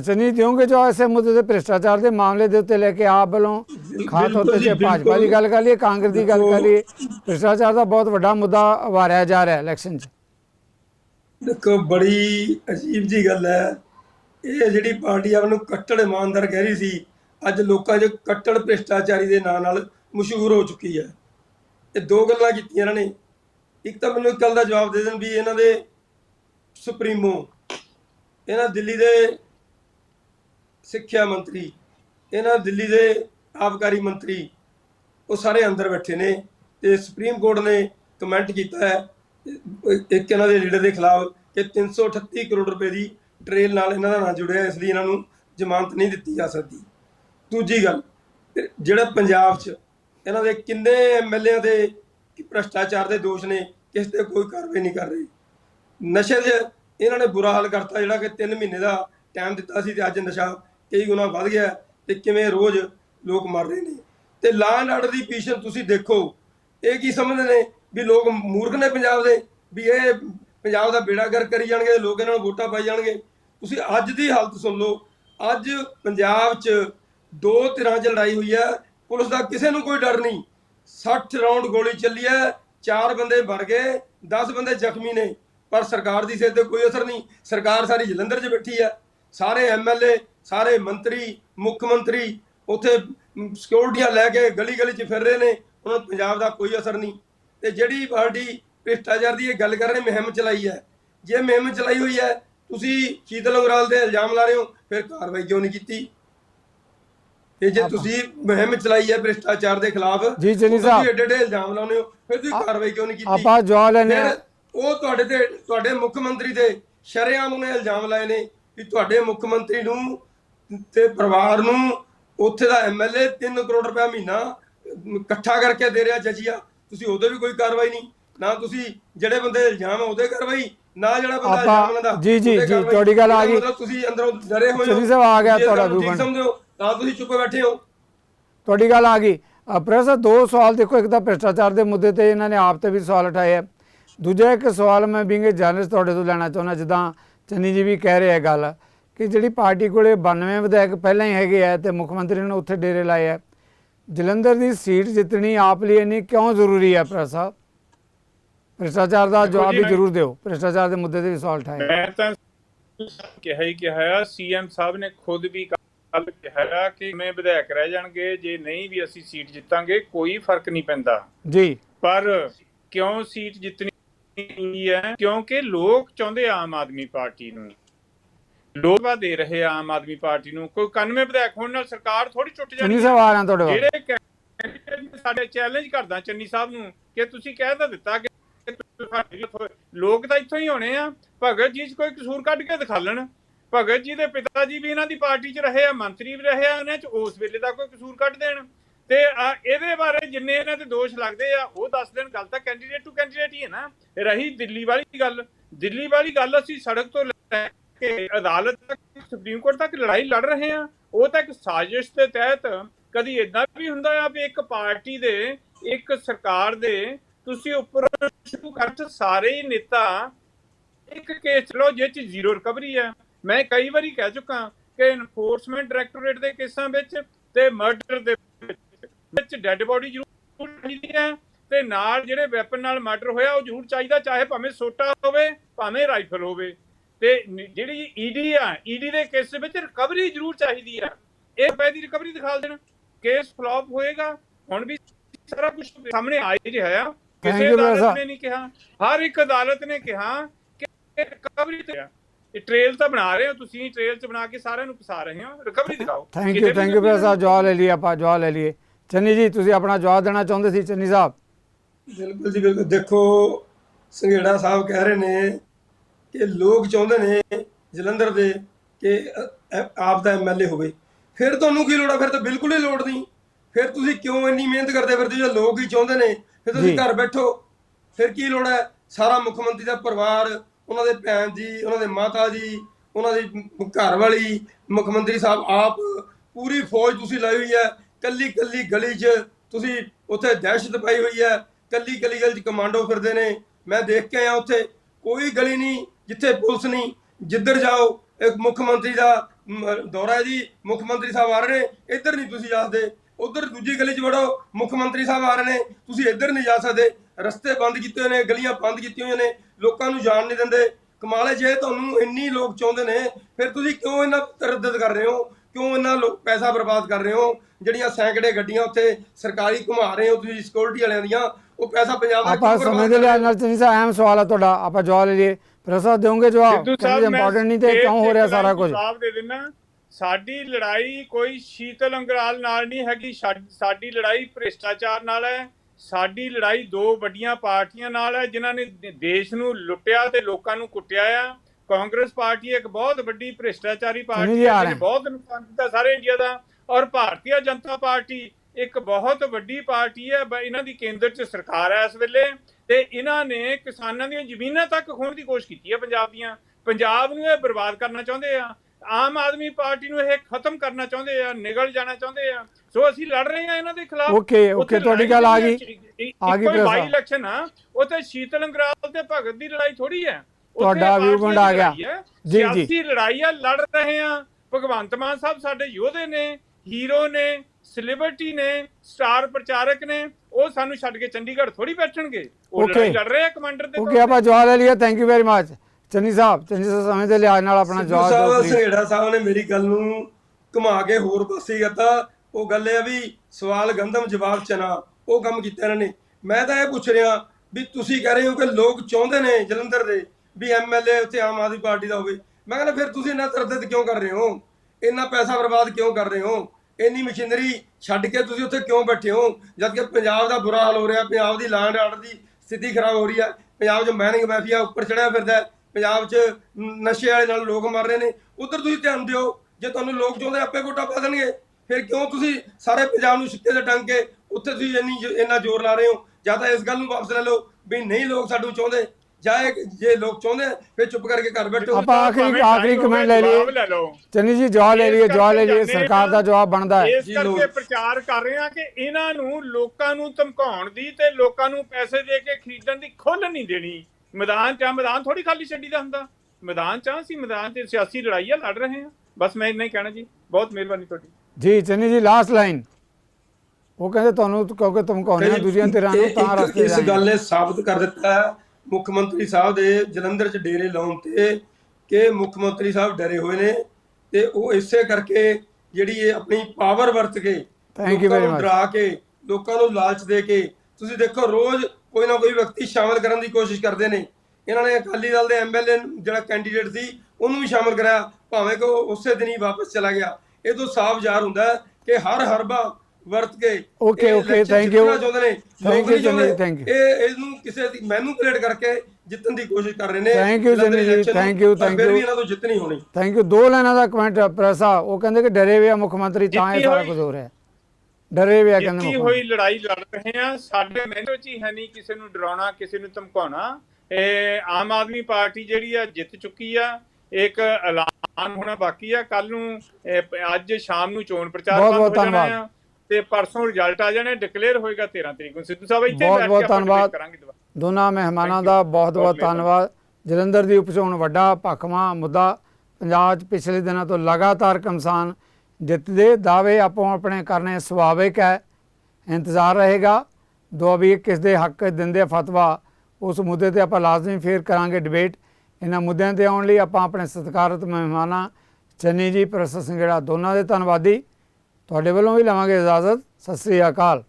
ਚੰਨੀ ਦਿਓਗੇ ਜੋ ਐਸੇ ਮੁੱਦੇ ਤੇ ਭ੍ਰਿਸ਼ਟਾਚਾਰ ਦੇ ਮਾਮਲੇ ਦੇ ਉੱਤੇ ਲੈ ਕੇ ਆਪ ਵੱਲੋਂ ਖਾਸ ਤੌਰ ਤੇ ਭਾਜਪਾ ਦੀ। ਗੱਲ ਕਰ ਲਈਏ ਕਾਂਗਰਸ ਦੀ ਗੱਲ ਕਰ ਲਈਏ ਭ੍ਰਿਸ਼ਟਾਚਾਰ ਦਾ ਬਹੁਤ ਵੱਡਾ ਮੁੱਦਾ ਵਾਰਿਆ ਜਾ ਰਿਹਾ ਇਲੈਕਸ਼ਨ 'ਚ। ਦੇਖੋ ਬੜੀ ਅਜੀਬ ਜੀ ਗੱਲ ਹੈ। ਇਹ ਜਿਹੜੀ ਪਾਰਟੀ ਆਪ ਨੂੰ ਕੱਟੜ ਇਮਾਨਦਾਰ ਕਹਿ ਰਹੀ ਸੀ। ਅੱਜ ਲੋਕਾਂ 'ਚ ਕੱਟੜ ਭ੍ਰਿਸ਼ਟਾਚਾਰੀ ਦੇ ਨਾਂ ਨਾਲ ਮਸ਼ਹੂਰ ਹੋ ਚੁੱਕੀ ਹੈ। ਇਹ ਦੋ ਗੱਲਾਂ ਕੀਤੀਆਂ ਇਹਨਾਂ ਨੇ। ਇੱਕ ਤਾਂ ਮੈਨੂੰ ਇੱਕ ਗੱਲ ਦਾ ਜਵਾਬ ਦੇ ਦੇਣ ਵੀ ਇਹਨਾਂ ਦੇ ਸੁਪਰੀਮੋ, ਇਹਨਾਂ ਦਿੱਲੀ ਦੇ ਸਿੱਖਿਆ ਮੰਤਰੀ, ਇਹਨਾਂ ਦਿੱਲੀ ਦੇ ਆਬਕਾਰੀ ਮੰਤਰੀ, ਉਹ ਸਾਰੇ ਅੰਦਰ ਬੈਠੇ ਨੇ ਤੇ ਸੁਪਰੀਮ ਕੋਰਟ ਨੇ ਕਮੈਂਟ ਕੀਤਾ ਹੈ, ਇੱਕ ਇਹਨਾਂ ਦੇ ਲੀਡਰ ਦੇ ਖਿਲਾਫ ਕਿ 338 ਕਰੋੜ ਰੁਪਏ ਦੀ ਟ੍ਰੇਲ ਨਾਲ ਇਹਨਾਂ ਦਾ ਨਾਂ ਜੁੜਿਆ ਇਸ ਲਈ ਇਹਨਾਂ ਨੂੰ ਜ਼ਮਾਨਤ ਨਹੀਂ ਦਿੱਤੀ ਜਾ ਸਕਦੀ। ਦੂਜੀ ਗੱਲ ਜਿਹੜਾ ਪੰਜਾਬ 'ਚ ਇਹਨਾਂ ਦੇ ਕਿੰਨੇ ਐਮਐਲਏ ਦੇ ਭ੍ਰਸ਼ਟਾਚਾਰ ਦੇ ਦੋਸ਼ ਨੇ, ਕਿਸ ਤੇ ਕੋਈ ਕਾਰਵਾਈ ਨਹੀਂ ਕਰ ਰਹੀ। ਨਸ਼ੇ 'ਚ ਇਹਨਾਂ ਨੇ ਬੁਰਾ ਹਾਲ ਕਰਤਾ, ਜਿਹੜਾ ਕਿ 3 ਮਹੀਨੇ ਦਾ ਟਾਈਮ ਦਿੱਤਾ ਸੀ ਤੇ ਅੱਜ ਨਸ਼ਾ ਕਈ ਗੁਣਾ ਵੱਧ ਗਿਆ ਤੇ ਕਿਵੇਂ ਰੋਜ਼ ਲੋਕ ਮਰ ਰਹੇ ਨੇ। ਤੇ ਲਾਂ ਐਂਡ ਦੀ ਪੋਜੀਸ਼ਨ ਤੁਸੀਂ ਦੇਖੋ, ਇਹ ਕੀ ਸਮਝਦੇ ਨੇ ਵੀ ਲੋਕ ਮੂਰਖ ਨੇ ਪੰਜਾਬ ਦੇ, ਵੀ ਇਹ ਪੰਜਾਬ ਦਾ ਬੇੜਾ ਗਰ ਕਰੀ ਜਾਣਗੇ ਲੋਕ ਇਹਨਾਂ ਨੂੰ ਵੋਟਾਂ ਪਾਈ ਜਾਣਗੇ। ਤੁਸੀਂ ਅੱਜ ਦੀ ਹਾਲਤ ਸੁਣ ਲਓ, ਅੱਜ ਪੰਜਾਬ 'ਚ ਦੋ ਧਿਰਾਂ 'ਚ ਲੜਾਈ ਹੋਈ ਹੈ। ਪੁਲਿਸ ਦਾ ਕਿਸੇ ਨੂੰ ਕੋਈ ਡਰ ਨਹੀਂ। 60 ਰਾਉਂਡ ਗੋਲੀ ਚੱਲੀ ਹੈ। ਚਾਰ ਬੰਦੇ ਮਰ ਗਏ 10 ਬੰਦੇ ਜ਼ਖਮੀ ਨੇ। ਪਰ ਸਰਕਾਰ ਦੀ ਸਿਹਤ ਤੇ ਕੋਈ ਅਸਰ ਨਹੀਂ। ਸਰਕਾਰ ਸਾਰੀ ਜਲੰਧਰ 'ਚ ਬੈਠੀ ਹੈ। ਸਾਰੇ ਐਮਐਲਏ ਸਾਰੇ ਮੰਤਰੀ, ਮੁੱਖ ਮੰਤਰੀ ਉੱਥੇ ਸਿਕਿਉਰਟੀਆਂ ਲੈ ਕੇ ਗਲੀ ਗਲੀ 'ਚ ਫਿਰ ਰਹੇ ਨੇ। ਉਹਨਾਂ ਨੂੰ ਪੰਜਾਬ ਦਾ ਕੋਈ ਅਸਰ ਨਹੀਂ। ਤੇ ਜਿਹੜੀ ਪਾਰਟੀ ਭ੍ਰਿਸ਼ਟਾਚਾਰ ਦੀ ਇਹ ਗੱਲ ਕਰ ਰਹੇ ਮੁਹਿੰਮ ਚਲਾਈ ਹੈ। ਜੇ ਮੁਹਿੰਮ ਚਲਾਈ ਹੋਈ ਹੈ, ਤੁਸੀਂ ਸ਼ੀਤਲ ਅੰਗਰਾਲ ਦੇ ਇਲਜ਼ਾਮ ਲਾ ਰਹੇ ਹੋ, ਫਿਰ ਕਾਰਵਾਈ ਕਿਉਂ ਨਹੀਂ ਕੀਤੀ? ਤੇ ਜੇ ਤੁਸੀਂ ਮੁਹਿੰਮ ਚਲਾਈ ਹੈ ਭ੍ਰਿਸ਼ਟਾਚਾਰ ਦੇ ਖਿਲਾਫ ਜੀ, ਚੰਨੀ ਤੁਸੀਂ ਸਾਹਿਬ। ਏਡੇ ਏਡੇ ਇਲਜ਼ਾਮ ਲਾਉਂਦੇ ਹੋ ਫਿਰ ਤੁਸੀਂ ਕਾਰਵਾਈ ਕਿਉਂ ਨਹੀਂ ਕੀਤੀ ਆਪਾਂ ਜਵਾਬ ਲੈਣੇ ਫਿਰ ਉਹ ਤੁਹਾਡੇ ਤੇ ਤੁਹਾਡੇ ਮੁੱਖ ਮੰਤਰੀ ਦੇ ਸ਼ਰੇਆਮ ਉਹਨੇ ਇਲਜ਼ਾਮ ਲਾਏ ਨੇ ਕਿ ਤੁਹਾਡੇ ਮੁੱਖ ਮੰਤਰੀ ਨੂੰ ਤੇ ਪਰਿਵਾਰ ਨੂੰ ਉੱਥੇ ਦਾ ਐਮਐਲਏ 3 ਕਰੋੜ ਰੁਪਏ ਮਹੀਨਾ ਇਕੱਠਾ ਕਰਕੇ ਦੇ ਰਿਹਾ ਜਜੀਆ ਤੁਸੀਂ ਉਹਦੇ ਵੀ ਕੋਈ ਕਾਰਵਾਈ ਨਹੀਂ ਨਾ ਤੁਸੀਂ ਜਿਹੜੇ ਬੰਦੇ ਇਲਜ਼ਾਮ ਆ ਉਹਦੇ ਕਾਰਵਾਈ ਨਾ ਜਿਹੜਾ ਬੰਦਾ ਇਲਜ਼ਾਮ ਲਾਉਂਦਾ ਜੀ, ਜੀ, ਜੀ। ਤੁਹਾਡੀ ਗੱਲ ਆ ਗਈ। ਤੁਸੀਂ ਅੰਦਰੋਂ ਡਰੇ ਹੋਏ ਚੰਨੀ ਸਾਹਿਬ ਆ ਗਿਆ ਜੇ ਤੁਹਾਡਾ ਸਮਝਦੇ ਹੋ ਤਾਂ ਤੁਸੀਂ ਚੁੱਪ ਬੈਠੇ ਹੋ। ਤੁਹਾਡੀ ਗੱਲ ਆ ਗਈ। ਪ੍ਰੋਫੈਸਰ ਦੋ ਸਵਾਲ ਦੇਖੋ ਇੱਕ ਤਾਂ ਭ੍ਰਿਸ਼ਟਾਚਾਰ ਦੇ ਮੁੱਦੇ ਤੇ ਇਹਨਾਂ ਨੇ ਆਪ ਤੇ ਵੀ ਸਵਾਲ ਉਠਾਏ ਦੂਜਾ ਇੱਕ ਸਵਾਲ ਮੈਂ ਬਿੰਗੇ ਜਰਨਲਿਸਟ ਤੁਹਾਡੇ ਤੋਂ ਲੈਣਾ ਚਾਹੁੰਦਾ ਜਿੱਦਾਂ ਚੰਨੀ ਜੀ ਵੀ ਕਹਿ ਰਹੇ ਗੱਲ ਕਿ ਜਿਹੜੀ ਪਾਰਟੀ ਕੋਲੇ 92 ਵਿਧਾਇਕ ਪਹਿਲਾਂ ਹੀ ਹੈਗੇ ਆ ਤੇ ਮੁੱਖ ਮੰਤਰੀ ਨੇ ਉੱਥੇ ਡੇਰੇ ਲਾਏ ਆ। ਜਲੰਧਰ ਦੀ ਸੀਟ ਜਿੱਤਣੀ ਆਪ ਲਈ ਇੰਨੀ ਕਿਉਂ ਜ਼ਰੂਰੀ ਹੈ ਪ੍ਰੋਫੈਸਰ ਸਾਹਿਬ? ਭ੍ਰਿਸ਼ਟਾਚਾਰ ਦਾ ਜਵਾਬ ਵੀ ਜ਼ਰੂਰ ਦਿਓ। ਭ੍ਰਿਸ਼ਟਾਚਾਰ ਦੇ ਮੁੱਦੇ ਤੇ ਵੀ ਸਵਾਲ ਉਠਾਏ। ਮੈਂ ਤਾਂ ਕਿਹਾ ਹੀ ਕਿਹਾ ਸੀਐਮ ਸਾਹਿਬ ਨੇ ਖੁਦ ਵੀ ਕੱਲ ਕਿਹਾ ਕਿ ਮੈਂ ਵਿਧਾਇਕ ਰਹਿ ਜਾਣਗੇ ਜੇ ਨਹੀਂ ਵੀ ਅਸੀਂ ਸੀਟ ਜਿੱਤਾਂਗੇ ਕੋਈ ਫ਼ਰਕ ਨਹੀਂ ਪੈਂਦਾ। ਜੀ। ਪਰ ਕਿਉਂ ਸੀਟ ਜਿੱਤਣੀ ਜ਼ਰੂਰੀ ਹੈ? ਕਿਉਂਕਿ ਲੋਕ ਚਾਹੁੰਦੇ ਆਮ ਆਦਮੀ ਪਾਰਟੀ ਨੂੰ। ਲੋਕ ਵਾ ਦੇ ਰਹੇ ਆਮ ਆਦਮੀ ਪਾਰਟੀ ਨੂੰ। ਕੋਈ 91 ਵਿਧਾਇਕ ਹੋਣ ਨਾਲ ਸਰਕਾਰ ਥੋੜੀ ਟੁੱਟ ਚੰਨੀ ਜਾਣੀ ਸਾਹਿਬ ਆ ਰਹੇ ਤੁਹਾਡੇ ਜਿਹੜੇ ਸਾਡੇ ਚੈਲੰਜ ਕਰਦਾ ਚੰਨੀ ਸਾਹਿਬ ਨੂੰ ਕਿ ਤੁਸੀਂ ਕਹਿ ਤਾਂ ਦਿੱਤਾ ਕਿ ਲੋਕ ਤਾਂ ਇੱਥੋਂ ਹੀ ਹੋਣੇ ਆ। ਭਗਤ ਜੀ 'ਚ ਕੋਈ ਕਸੂਰ ਕੱਢ ਕੇ ਦਿਖਾ ਲੈਣ। ਭਗਤ ਜੀ ਦੇ ਪਿਤਾ ਜੀ ਵੀ ਇਹਨਾਂ ਦੀ ਪਾਰਟੀ 'ਚ ਰਹੇ ਆ, ਮੰਤਰੀ ਵੀ ਰਹੇ ਆ ਇਹਨਾਂ 'ਚ ਉਸ ਵੇਲੇ ਦਾ ਕੋਈ ਕਸੂਰ ਕੱਢ ਦੇਣ। ਤੇ ਇਹਦੇ ਬਾਰੇ ਜਿੰਨੇ ਇਹਨਾਂ ਤੇ ਦੋਸ਼ ਲੱਗਦੇ ਆ, ਉਹ ਦੱਸ ਦੇਣ, ਗੱਲ ਤਾਂ ਕੈਂਡੀਡੇਟ ਟੂ ਕੈਂਡੀਡੇਟ ਹੀ ਹੈ ਨਾ। ਰਹੀ ਦਿੱਲੀ ਵਾਲੀ ਗੱਲ। ਦਿੱਲੀ ਵਾਲੀ ਗੱਲ ਅਸੀਂ ਸੜਕ ਤੋਂ ਲੈ ਕੇ ਅਦਾਲਤ ਤੱਕ, ਸੁਪਰੀਮ ਕੋਰਟ ਤੱਕ ਲੜਾਈ ਲੜ ਰਹੇ ਆ। ਉਹ ਤਾਂ ਇੱਕ ਸਾਜ਼ਿਸ਼ ਦੇ ਤਹਿਤ ਕਦੀ ਇਦਾਂ ਵੀ ਹੁੰਦਾ ਆ ਵੀ ਇੱਕ ਪਾਰਟੀ ਦੇ, ਇੱਕ ਸਰਕਾਰ ਦੇ ਤੁਸੀਂ ਉੱਪਰੋਂ ਸ਼ੁਰੂ ਕਰ ਸਾਰੇ ਹੀ ਨੇਤਾ ਇੱਕ ਕੇਸ ਚਲੋ ਜਿਹ ਚ ਜ਼ੀਰੋ ਰਿਕਵਰੀ ਹੈ ਮੈਂ ਕਈ ਵਾਰੀ ਕਹਿ ਚੁੱਕਾ ਕਿ ਇਨਫੋਰਸਮੈਂਟ ਡਾਇਰੈਕਟੋਰੇਟ ਦੇ ਕੇਸਾਂ ਵਿੱਚ ਤੇ ਮਰਡਰ ਦੇ ਵਿੱਚ ਡੈੱਡ ਬੋਡੀ ਜ਼ਰੂਰ ਚਾਹੀਦੀ ਹੈ ਤੇ ਨਾਲ ਜਿਹੜੇ ਵੈਪਨ ਨਾਲ ਮਰਡਰ ਹੋਇਆ ਉਹ ਜ਼ਰੂਰ ਚਾਹੀਦਾ ਚਾਹੇ ਭਾਵੇਂ ਸੋਟਾ ਹੋਵੇ ਭਾਵੇਂ ਰਾਈਫਲ ਹੋਵੇ ਤੇ ਜਿਹੜੀ ਈਡੀ ਆ ਈਡੀ ਦੇ ਕੇਸ ਵਿੱਚ ਰਿਕਵਰੀ ਜ਼ਰੂਰ ਚਾਹੀਦੀ ਆ ਇਹ ਰੁਪਏ ਦੀ ਰਿਕਵਰੀ ਦਿਖਾ ਦੇਣ ਕੇਸ ਫਲॉप ਹੋਏਗਾ ਹੁਣ ਵੀ ਸਾਰਾ ਕੁਝ ਸਾਹਮਣੇ ਆ ਹੀ ਰਿਹਾ ਆ ਕਿਸੇ. ਅਦਾਲਤ ਨੇ ਨਹੀਂ ਕਿਹਾ ਹਰ ਇੱਕ ਅਦਾਲਤ ਨੇ ਕਿਹਾ ਕਿ ਰਿਕਵਰੀ ਤੇ। ਇਹ ਟ੍ਰੇਲ ਤਾਂ ਬਣਾ ਰਹੇ ਹੋ ਤੁਸੀਂ ਟ੍ਰੇਲ ਚ ਬਣਾ ਕੇ ਸਾਰਿਆਂ ਨੂੰ ਫਸਾ ਰਹੇ ਹੋ। ਰਿਕਵਰੀ ਦਿਖਾਓ। Thank you thank you professor ਸਾਹਿਬ ਜਵਾਬ ਲੈ ਲਈਏ ਆਪਾਂ ਜਵਾਬ ਲੈ ਲਈਏ। ਚੰਨੀ ਜੀ ਤੁਸੀਂ ਆਪਣਾ ਜਵਾਬ ਦੇਣਾ ਚਾਹੁੰਦੇ ਸੀ ਚੰਨੀ ਸਾਹਿਬ? ਬਿਲਕੁਲ ਜੀ ਬਿਲਕੁਲ। ਦੇਖੋ ਸੰਘੇੜਾ ਸਾਹਿਬ ਕਹਿ ਰਹੇ ਨੇ ਕਿ ਲੋਕ ਚਾਹੁੰਦੇ ਨੇ ਜਲੰਧਰ ਦੇ ਕਿ ਆਪ ਦਾ ਐਮਐਲਏ ਹੋਵੇ। ਫਿਰ ਤੁਹਾਨੂੰ ਕੀ ਲੋੜ ਆ? ਫਿਰ ਤਾਂ ਬਿਲਕੁਲ ਹੀ ਲੋੜ ਨਹੀਂ। ਫਿਰ ਤੁਸੀਂ ਕਿਉਂ ਇੰਨੀ ਮਿਹਨਤ ਕਰਦੇ ਫਿਰਦੇ ਹੋ? ਜੇ ਲੋਕ ਹੀ ਚਾਹੁੰਦੇ ਨੇ ਫਿਰ ਤੁਸੀਂ। ਘਰ ਬੈਠੋ। ਫਿਰ ਕੀ ਲੋੜ ਹੈ ਸਾਰਾ ਮੁੱਖ ਮੰਤਰੀ ਦਾ ਪਰਿਵਾਰ ਉਹਨਾਂ ਦੇ ਭੈਣ ਜੀ, ਉਹਨਾਂ ਦੇ ਮਾਤਾ ਜੀ, ਉਹਨਾਂ ਦੀ ਘਰ ਵਾਲੀ ਮੁੱਖ ਮੰਤਰੀ ਸਾਹਿਬ, ਆਪ ਪੂਰੀ ਫੌਜ ਤੁਸੀਂ ਲਾਈ ਹੋਈ ਹੈ। ਕੱਲੀ ਕੱਲੀ ਗਲੀ 'ਚ ਤੁਸੀਂ ਉੱਥੇ ਦਹਿਸ਼ਤ ਪਾਈ ਹੋਈ ਹੈ। ਕੱਲੀ ਕੱਲੀ ਗਲੀ 'ਚ ਕਮਾਂਡੋ ਫਿਰਦੇ ਨੇ। ਮੈਂ ਦੇਖ ਕੇ ਆਇਆ ਉੱਥੇ। ਕੋਈ ਗਲੀ ਨਹੀਂ, ਜਿੱਥੇ ਪੁਲਿਸ ਨਹੀਂ। ਜਿੱਧਰ ਜਾਓ, ਇੱਕ ਮੁੱਖ ਮੰਤਰੀ ਦਾ ਦੌਰਾ ਹੈ ਜੀ। ਮੁੱਖ ਮੰਤਰੀ ਸਾਹਿਬ ਆ ਰਹੇ ਨੇ। ਇੱਧਰ ਨਹੀਂ ਤੁਸੀਂ ਜਾ ਸਕਦੇ। ਉਧਰ ਦੂਜੀ ਗਲੀ 'ਚ ਵੜੋ। ਮੁੱਖ ਮੰਤਰੀ ਸਾਹਿਬ ਆ ਰਹੇ ਨੇ। ਤੁਸੀਂ ਇੱਧਰ ਨਹੀਂ ਜਾ ਸਕਦੇ। ਰਸਤੇ ਬੰਦ ਕੀਤੇ ਹੋਏ ਨੇ ਗਲੀਆਂ ਬੰਦ ਕੀਤੀਆਂ ਹੋਈਆਂ ਨੇ ਲੋਕਾਂ ਨੂੰ ਜਾਣ ਨਹੀਂ ਦਿੰਦੇ। ਕਮਾਲ ਹੈ ਜੇ ਤੁਹਾਨੂੰ ਇੰਨੀ ਲੋਕ ਚਾਹੁੰਦੇ ਨੇ ਫਿਰ ਤੁਸੀਂ ਕਿਉਂ ਇੰਨਾ ਤਰੱਦਦ ਕਰ ਰਹੇ ਹੋ? ਕਿਉਂ ਇੰਨਾ ਲੋਕ ਪੈਸਾ ਬਰਬਾਦ ਕਰ ਰਹੇ ਹੋ? ਜਿਹੜੀਆਂ ਸੈਂਕੜੇ ਗੱਡੀਆਂ ਉੱਥੇ ਸਰਕਾਰੀ ਘੁਮਾ ਰਹੇ ਹੋ ਤੁਸੀਂ ਸਿਕਿਉਰਿਟੀ ਵਾਲਿਆਂ ਦੀਆਂ ਉਹ ਪੈਸਾ ਪੰਜਾਬ ਦਾ ਆਪਾਂ ਸਮੇਂ ਦੇ ਲਿਆ? ਨਾਲ ਚੰਨੀ ਸਾਹਿਬ ਅਹਿਮ ਸਵਾਲ ਹੈ ਤੁਹਾਡਾ ਆਪਾਂ ਜਵਾਬ ਲਈਏ। ਪ੍ਰਸਾਦ ਦਿਓਗੇ ਜਵਾਬ? ਸਿੱਧੂ ਕਹਿੰਦੇ ਸਾਹਿਬ ਮੈਂ ਇੰਪੋਰਟੈਂਟ ਨਹੀਂ ਤੇ ਕਿਉਂ ਹੋ ਰਿਹਾ ਸਾਰਾ ਕੁਝ? ਜਵਾਬ ਦੇ ਦਿੰਨਾ ਸਾਡੀ ਲੜਾਈ ਕੋਈ ਸ਼ੀਤਲ ਅੰਗਰਾਲ ਨਾਲ ਨਹੀਂ ਹੈਗੀ ਸਾਡੀ ਲੜਾਈ ਭ੍ਰਿਸ਼ਟਾਚਾਰ ਨਾਲ ਹੈ। ਸਾਡੀ ਲੜਾਈ ਦੋ ਵੱਡੀਆਂ ਪਾਰਟੀਆਂ ਨਾਲ ਹੈ ਜਿਨ੍ਹਾਂ ਨੇ ਦੇਸ਼ ਨੂੰ ਲੁੱਟਿਆ ਤੇ ਲੋਕਾਂ ਨੂੰ ਕੁੱਟਿਆ ਆ। ਕਾਂਗਰਸ ਪਾਰਟੀ ਇੱਕ ਬਹੁਤ ਵੱਡੀ ਭ੍ਰਿਸ਼ਟਾਚਾਰੀ ਪਾਰਟੀ ਹੈ ਜਿਹਨੇ ਹਨ। ਬਹੁਤ ਨੁਕਸਾਨ ਕੀਤਾ ਸਾਰੇ ਇੰਡੀਆ ਦਾ। ਔਰ ਭਾਰਤੀ ਜਨਤਾ ਪਾਰਟੀ ਇੱਕ ਬਹੁਤ ਵੱਡੀ ਪਾਰਟੀ ਹੈ ਇਹਨਾਂ ਦੀ ਕੇਂਦਰ 'ਚ ਸਰਕਾਰ ਹੈ ਇਸ ਵੇਲੇ। ਤੇ ਇਹਨਾਂ ਨੇ ਕਿਸਾਨਾਂ ਦੀਆਂ ਜ਼ਮੀਨਾਂ ਤੱਕ ਖੋਣ ਦੀ ਕੋਸ਼ਿਸ਼ ਕੀਤੀ ਹੈ ਪੰਜਾਬ ਦੀਆਂ। ਪੰਜਾਬ ਨੂੰ ਇਹ ਬਰਬਾਦ ਕਰਨਾ ਚਾਹੁੰਦੇ ਆ। ਆਮ ਆਦਮੀ ਪਾਰਟੀ ਨੂੰ ਇਹ ਖਤਮ ਕਰਨਾ ਚਾਹੁੰਦੇ ਆ ਨਿਗਲ ਜਾਣਾ ਚਾਹੁੰਦੇ ਆ। ਸੋ ਅਸੀਂ ਲੜ ਰਹੇ ਆ ਇਹਨਾਂ ਦੇ ਖਿਲਾਫ। okay, ਉੱਥੇ ਤੁਹਾਡੀ ਗੱਲ ਆ ਗਈ। ਆ ਗਈ। ਕੋਈ ਪ੍ਰਸਾਦ। ਬਾਈ ਇਲੈਕਸ਼ਨ ਆ ਤੇ ਸ਼ੀਤਲ ਅੰਗਰਾਲ ਤੇ ਭਗਤ ਦੀ ਲੜਾਈ ਥੋੜੀ ਹੈ ਉੱਥੇ ਤੁਹਾਡਾ ਦੀ ਆ ਗਿਆ। ਜੀ, ਜੀ। ਸਿਆਸੀ ਲੜਾਈ ਆ ਲੜ ਰਹੇ ਆ। ਭਗਵੰਤ ਮਾਨ ਸਾਹਿਬ ਸਾਡੇ ਯੋਧੇ ਨੇ ਹੀਰੋ ਨੇ ਸੈਲੀਬ੍ਰਿਟੀ ਨੇ ਸਟਾਰ ਪ੍ਰਚਾਰਕ ਨੇ ਉਹ ਸਾਨੂੰ ਛੱਡ ਕੇ ਚੰਡੀਗੜ੍ਹ ਥੋੜੀ ਬੈਠਣਗੇ। ਉਹ ਲੜ ਰਹੇ ਆ ਕਮਾਂਡਰ ਦੇ ਓਕੇ ਆਪਾਂ ਜਵਾਬ ਲੈ ਲਿਆ thank you very much Channi ਸਾਹਿਬ ਚੰਨੀ ਸਾਹਿਬ ਸਮੇਂ ਦੇ ਲਿਹਾਜ਼ ਨਾਲ ਆਪਣਾ ਜਵਾਬ ਦਿਓ ਸਾਹਿਬ please। ਸਾਹਿਬ ਨੇ ਮੇਰੀ ਗੱਲ ਨੂੰ ਘੁਮਾ ਕੇ ਹੋਰ ਪਾਸੇ ਕਰਤਾ। ਉਹ ਗੱਲ ਇਹ ਆ ਵੀ ਸਵਾਲ ਗੰਦਮ ਜਵਾਬ ਚਨਾ। ਉਹ ਕੰਮ ਕੀਤਾ ਇਹਨਾਂ ਨੇ। ਮੈਂ ਤਾਂ ਇਹ ਪੁੱਛ ਰਿਹਾ ਵੀ ਤੁਸੀਂ ਕਹਿ ਰਹੇ ਹੋ ਕਿ ਲੋਕ ਚਾਹੁੰਦੇ ਨੇ ਜਲੰਧਰ ਦੇ ਵੀ ਐਮਐਲਏ ਉੱਥੇ ਆਮ ਆਦਮੀ ਪਾਰਟੀ ਦਾ ਹੋਵੇ। ਮੈਂ ਕਹਿੰਦਾ ਫਿਰ ਤੁਸੀਂ ਇੰਨਾ ਤਰਦਦ ਕਿਉਂ ਕਰ ਰਹੇ ਹੋ? ਇੰਨਾ ਪੈਸਾ ਬਰਬਾਦ ਕਿਉਂ ਕਰ ਰਹੇ ਹੋ? ਇੰਨੀ ਮਸ਼ੀਨਰੀ ਛੱਡ ਕੇ ਤੁਸੀਂ ਉੱਥੇ ਕਿਉਂ ਬੈਠੇ ਹੋ? ਜਦ ਕਿ ਪੰਜਾਬ ਦਾ ਬੁਰਾ ਹਾਲ ਹੋ ਰਿਹਾ ਪੰਜਾਬ ਦੀ ਲਾਂਡ ਆਰਡਰ ਦੀ ਸਥਿਤੀ ਖਰਾਬ ਹੋ ਰਹੀ ਹੈ ਪੰਜਾਬ 'ਚ ਮਾਈਨਿੰਗ ਮਾਫੀਆ ਉੱਪਰ ਚੜਿਆ ਫਿਰਦਾ ਹੈ। ਪੰਜਾਬ 'ਚ ਨਸ਼ੇ ਵਾਲੇ ਨਾਲ ਲੋਕ ਮਰ ਰਹੇ ਨੇ। ਉਧਰ ਤੁਸੀਂ ਧਿਆਨ ਦਿਓ ਜੇ ਤੁਹਾਨੂੰ ਲੋਕ ਚਾਹੁੰਦੇ ਆਪੇ ਵੋਟਾਂ ਪਾ ਦੇਣਗੇ ਫਿਰ ਕਿਉਂ ਤੁਸੀਂ ਸਾਰੇ ਪੰਜਾਬ ਨੂੰ ਸਿੱਕੇ ਤੇ ਟੰਗ ਕੇ ਉੱਥੇ ਤੁਸੀਂ ਇੰਨੀ ਇੰਨਾ ਜ਼ੋਰ ਲਾ ਰਹੇ ਹੋ? ਜਾਂ ਤਾਂ ਇਸ ਗੱਲ ਨੂੰ ਵਾਪਸ ਲੈ ਲਓ ਵੀ ਨਹੀਂ ਲੋਕ ਸਾਨੂੰ ਚਾਹੁੰਦੇ ਜਾਂ ਇਹ ਜੇ ਲੋਕ ਚਾਹੁੰਦੇ ਫਿਰ ਚੁੱਪ ਕਰਕੇ ਘਰ ਬੈਠੋ। ਆਪਾਂ ਆਖਰੀ ਆਖਰੀ ਕਮੈਂਟ ਲੈ ਜਵਾਬ ਲਈਏ ਚੰਨੀ ਜੀ ਜਵਾਬ ਲੈ ਲਈਏ ਜਵਾਬ ਲੈ ਲਈਏ ਸਰਕਾਰ ਦਾ। ਜਵਾਬ ਬਣਦਾ ਹੈ। ਇਸ ਕਰਕੇ ਪ੍ਰਚਾਰ ਕਰ ਰਹੇ ਆ ਕਿ ਇਹਨਾਂ ਨੂੰ ਲੋਕਾਂ ਨੂੰ ਧਮਕਾਉਣ ਦੀ ਤੇ ਲੋਕਾਂ ਨੂੰ ਪੈਸੇ ਦੇ ਕੇ ਖਰੀਦਣ ਦੀ ਖੁੱਲ੍ਹ ਨਹੀਂ ਦੇਣੀ। ਮੈਦਾਨ ਚ ਆ, ਮੈਦਾਨ ਥੋੜੀ ਖਾਲੀ ਛੱਡੀਦਾ ਹੁੰਦਾ ਮੈਦਾਨ ਚ ਆ, ਅਸੀਂ ਮੈਦਾਨ ਤੇ ਸਿਆਸੀ ਲੜਾਈ ਆ ਲੜ ਰਹੇ ਆ ਬਸ ਮੈਂ ਇੰਨਾ ਹੀ ਕਹਿਣਾ ਜੀ ਬਹੁਤ ਮਿਹਰਬਾਨੀ ਤੁਹਾਡੀ ਜੀ ਚੰਨੀ ਜੀ ਲਾਸਟ ਲਾਈਨ ਉਹ ਕਹਿੰਦੇ ਤੁਹਾਨੂੰ ਕਿਉਂਕਿ ਧਮਕਾਉਂਦੇ ਆ ਦੂਜੀਆਂ ਧਿਰਾਂ ਨੂੰ ਤਾਂ ਰਸਤੇ ਇਸ। ਗੱਲ ਨੇ ਸਾਬਤ ਕਰ ਦਿੱਤਾ ਹੈ ਮੁੱਖ ਮੰਤਰੀ ਸਾਹਿਬ ਦੇ ਜਲੰਧਰ 'ਚ ਡੇਰੇ ਲਾਉਣ ਤੇ ਕਿ ਮੁੱਖ ਮੰਤਰੀ ਸਾਹਿਬ ਡਰੇ ਹੋਏ ਨੇ ਤੇ ਉਹ ਇਸੇ ਕਰਕੇ ਜਿਹੜੀ ਇਹ ਆਪਣੀ ਪਾਵਰ ਵਰਤ ਕੇ very ਨੂੰ much. ਡਰਾ ਕੇ ਲੋਕਾਂ ਨੂੰ ਲਾਲਚ ਦੇ ਕੇ ਤੁਸੀਂ ਦੇਖੋ ਰੋਜ਼ ਕੋਈ ਨਾ ਕੋਈ ਵਿਅਕਤੀ ਸ਼ਾਮਲ ਕਰਨ ਦੀ ਕੋਸ਼ਿਸ਼ ਕਰਦੇ ਨੇ ਇਹਨਾਂ ਨੇ ਅਕਾਲੀ ਦਲ ਦੇ ਐਮਐਲਏ ਜਿਹੜਾ ਕੈਂਡੀਡੇਟ ਸੀ ਉਹਨੂੰ ਵੀ ਸ਼ਾਮਲ ਕਰਾਇਆ ਭਾਵੇਂ ਕਿ ਉਹ ਉਸੇ ਦਿਨ ਹੀ ਵਾਪਸ ਚਲਾ ਗਿਆ ਇਹ ਤੋਂ ਸਾਫ਼ ਜ਼ਾਹਰ ਹੁੰਦਾ ਹੈ ਕਿ ਹਰ ਹਰਬਾ ਵਰਤ ਕੇ Okay, ਇਹ okay, election thank you. ਜਿੱਤਣਾ ਚਾਹੁੰਦੇ ਨੇ Thank ਲੋਕ you, ਨਹੀਂ ਚੰਨੀ ਜੀ, ਚਾਹੁੰਦੇ। thank you. ਇਹ ਇਹਨੂੰ ਕਿਸੇ ਦੀ ਮੈਨੂਪਲੇਟ ਕਰਕੇ ਜਿੱਤਣ ਦੀ ਕੋਸ਼ਿਸ਼ ਕਰ ਰਹੇ ਨੇ ਜਲੰਧਰ ਚੰਨੀ ਜੀ, thank you, ਪਰ thank ਫਿਰ ਵੀ. ਇਹਨਾਂ ਤੋਂ ਜਿੱਤ ਨਹੀਂ ਹੋਣੀ ਥੈਂਕ ਯੂ ਦੋ ਲਾਈਨਾਂ ਦਾ ਕਮੈਂਟ ਪ੍ਰੈਸਾ ਉਹ ਕਹਿੰਦੇ ਕਿ ਡਰੇ ਹੋਏ ਆ ਮੁੱਖ ਮੰਤਰੀ ਤਾਂ ਇਹ ਸਾਰਾ ਕੁਝ ਹੋ ਰਿਹਾ ਹੈ। ਡਰੇ ਹੋਏ ਆ ਕਹਿੰਦੇ ਜਿੱਤੀ ਹੋਈ ਲੜਾਈ ਲੜ ਰਹੇ ਆ ਸਾਡੇ ਮਹਿੰਦੇ ਵਿੱਚ ਹੀ ਹੈ ਨਹੀਂ ਕਿਸੇ ਨੂੰ ਡਰਾਉਣਾ ਕਿਸੇ ਨੂੰ ਧਮਕਾਉਣਾ। ਇਹ ਆਮ ਆਦਮੀ ਪਾਰਟੀ ਜਿਹੜੀ ਆ ਜਿੱਤ ਚੁੱਕੀ ਆ ਇੱਕ ਐਲਾਨ ਹੋਣਾ ਬਾਕੀ ਆ। ਕੱਲ ਨੂੰ ਅੱਜ ਸ਼ਾਮ ਨੂੰ ਚੋਣ ਪ੍ਰਚਾਰ ਬਹੁਤ ਬਹੁਤ ਧੰਨਵਾਦ। ਤੇ ਪਰਸੋਂ ਰਿਜ਼ਲਟ ਆ ਜਾਣੇ ਡਿਕਲੇਅਰ ਹੋਏਗਾ 13 ਤਰੀਕ ਨੂੰ। ਸਿੱਧੂ ਸਾਹਿਬ ਇੱਥੇ ਬਹੁਤ ਬੈਠ ਕੇ ਬਹੁਤ ਆਪਾਂ ਧੰਨਵਾਦ। ਦੋਨਾਂ ਮਹਿਮਾਨਾਂ. ਦਾ ਬਹੁਤ ਬਹੁਤ। ਧੰਨਵਾਦ। ਜਲੰਧਰ ਦੀ ਉਪਚੋਣ ਵੱਡਾ ਭਖਵਾ ਮੁੱਦਾ ਪੰਜਾਬ 'ਚ ਪਿਛਲੇ ਦਿਨਾਂ ਤੋਂ ਲਗਾਤਾਰ ਕਮਸਾਨ ਜਿੱਤਦੇ ਦਾਅਵੇ ਆਪੋ ਆਪਣੇ ਕਰਨੇ ਸੁਭਾਵਿਕ ਹੈ, ਇੰਤਜ਼ਾਰ ਰਹੇਗਾ। ਦੋ ਵੀ ਕਿਸ ਦੇ ਹੱਕ ਦਿੰਦੇ ਫਤਵਾ, ਉਸ ਮੁੱਦੇ ਤੇ ਆਪਾਂ ਲਾਜ਼ਮੀ ਫੇਰ ਕਰਾਂਗੇ ਡਿਬੇਟ ਇਹਨਾਂ ਮੁੱਦਿਆਂ ਤੇ ਆਉਣ ਲਈ ਆਪਾਂ ਆਪਣੇ ਸਤਿਕਾਰਤ ਮਹਿਮਾਨਾਂ ਚੰਨੀ ਜੀ, ਪ੍ਰੋਫੈਸਰ ਸਿੰਘੜਾ ਦੋਨਾਂ ਦੇ ਧੰਨਵਾਦੀ। ਤੁਹਾਡੇ ਵੱਲੋਂ ਵੀ ਲਵਾਂਗੇ ਇਜਾਜ਼ਤ। ਸਤਿ ਸ੍ਰੀ ਅਕਾਲ।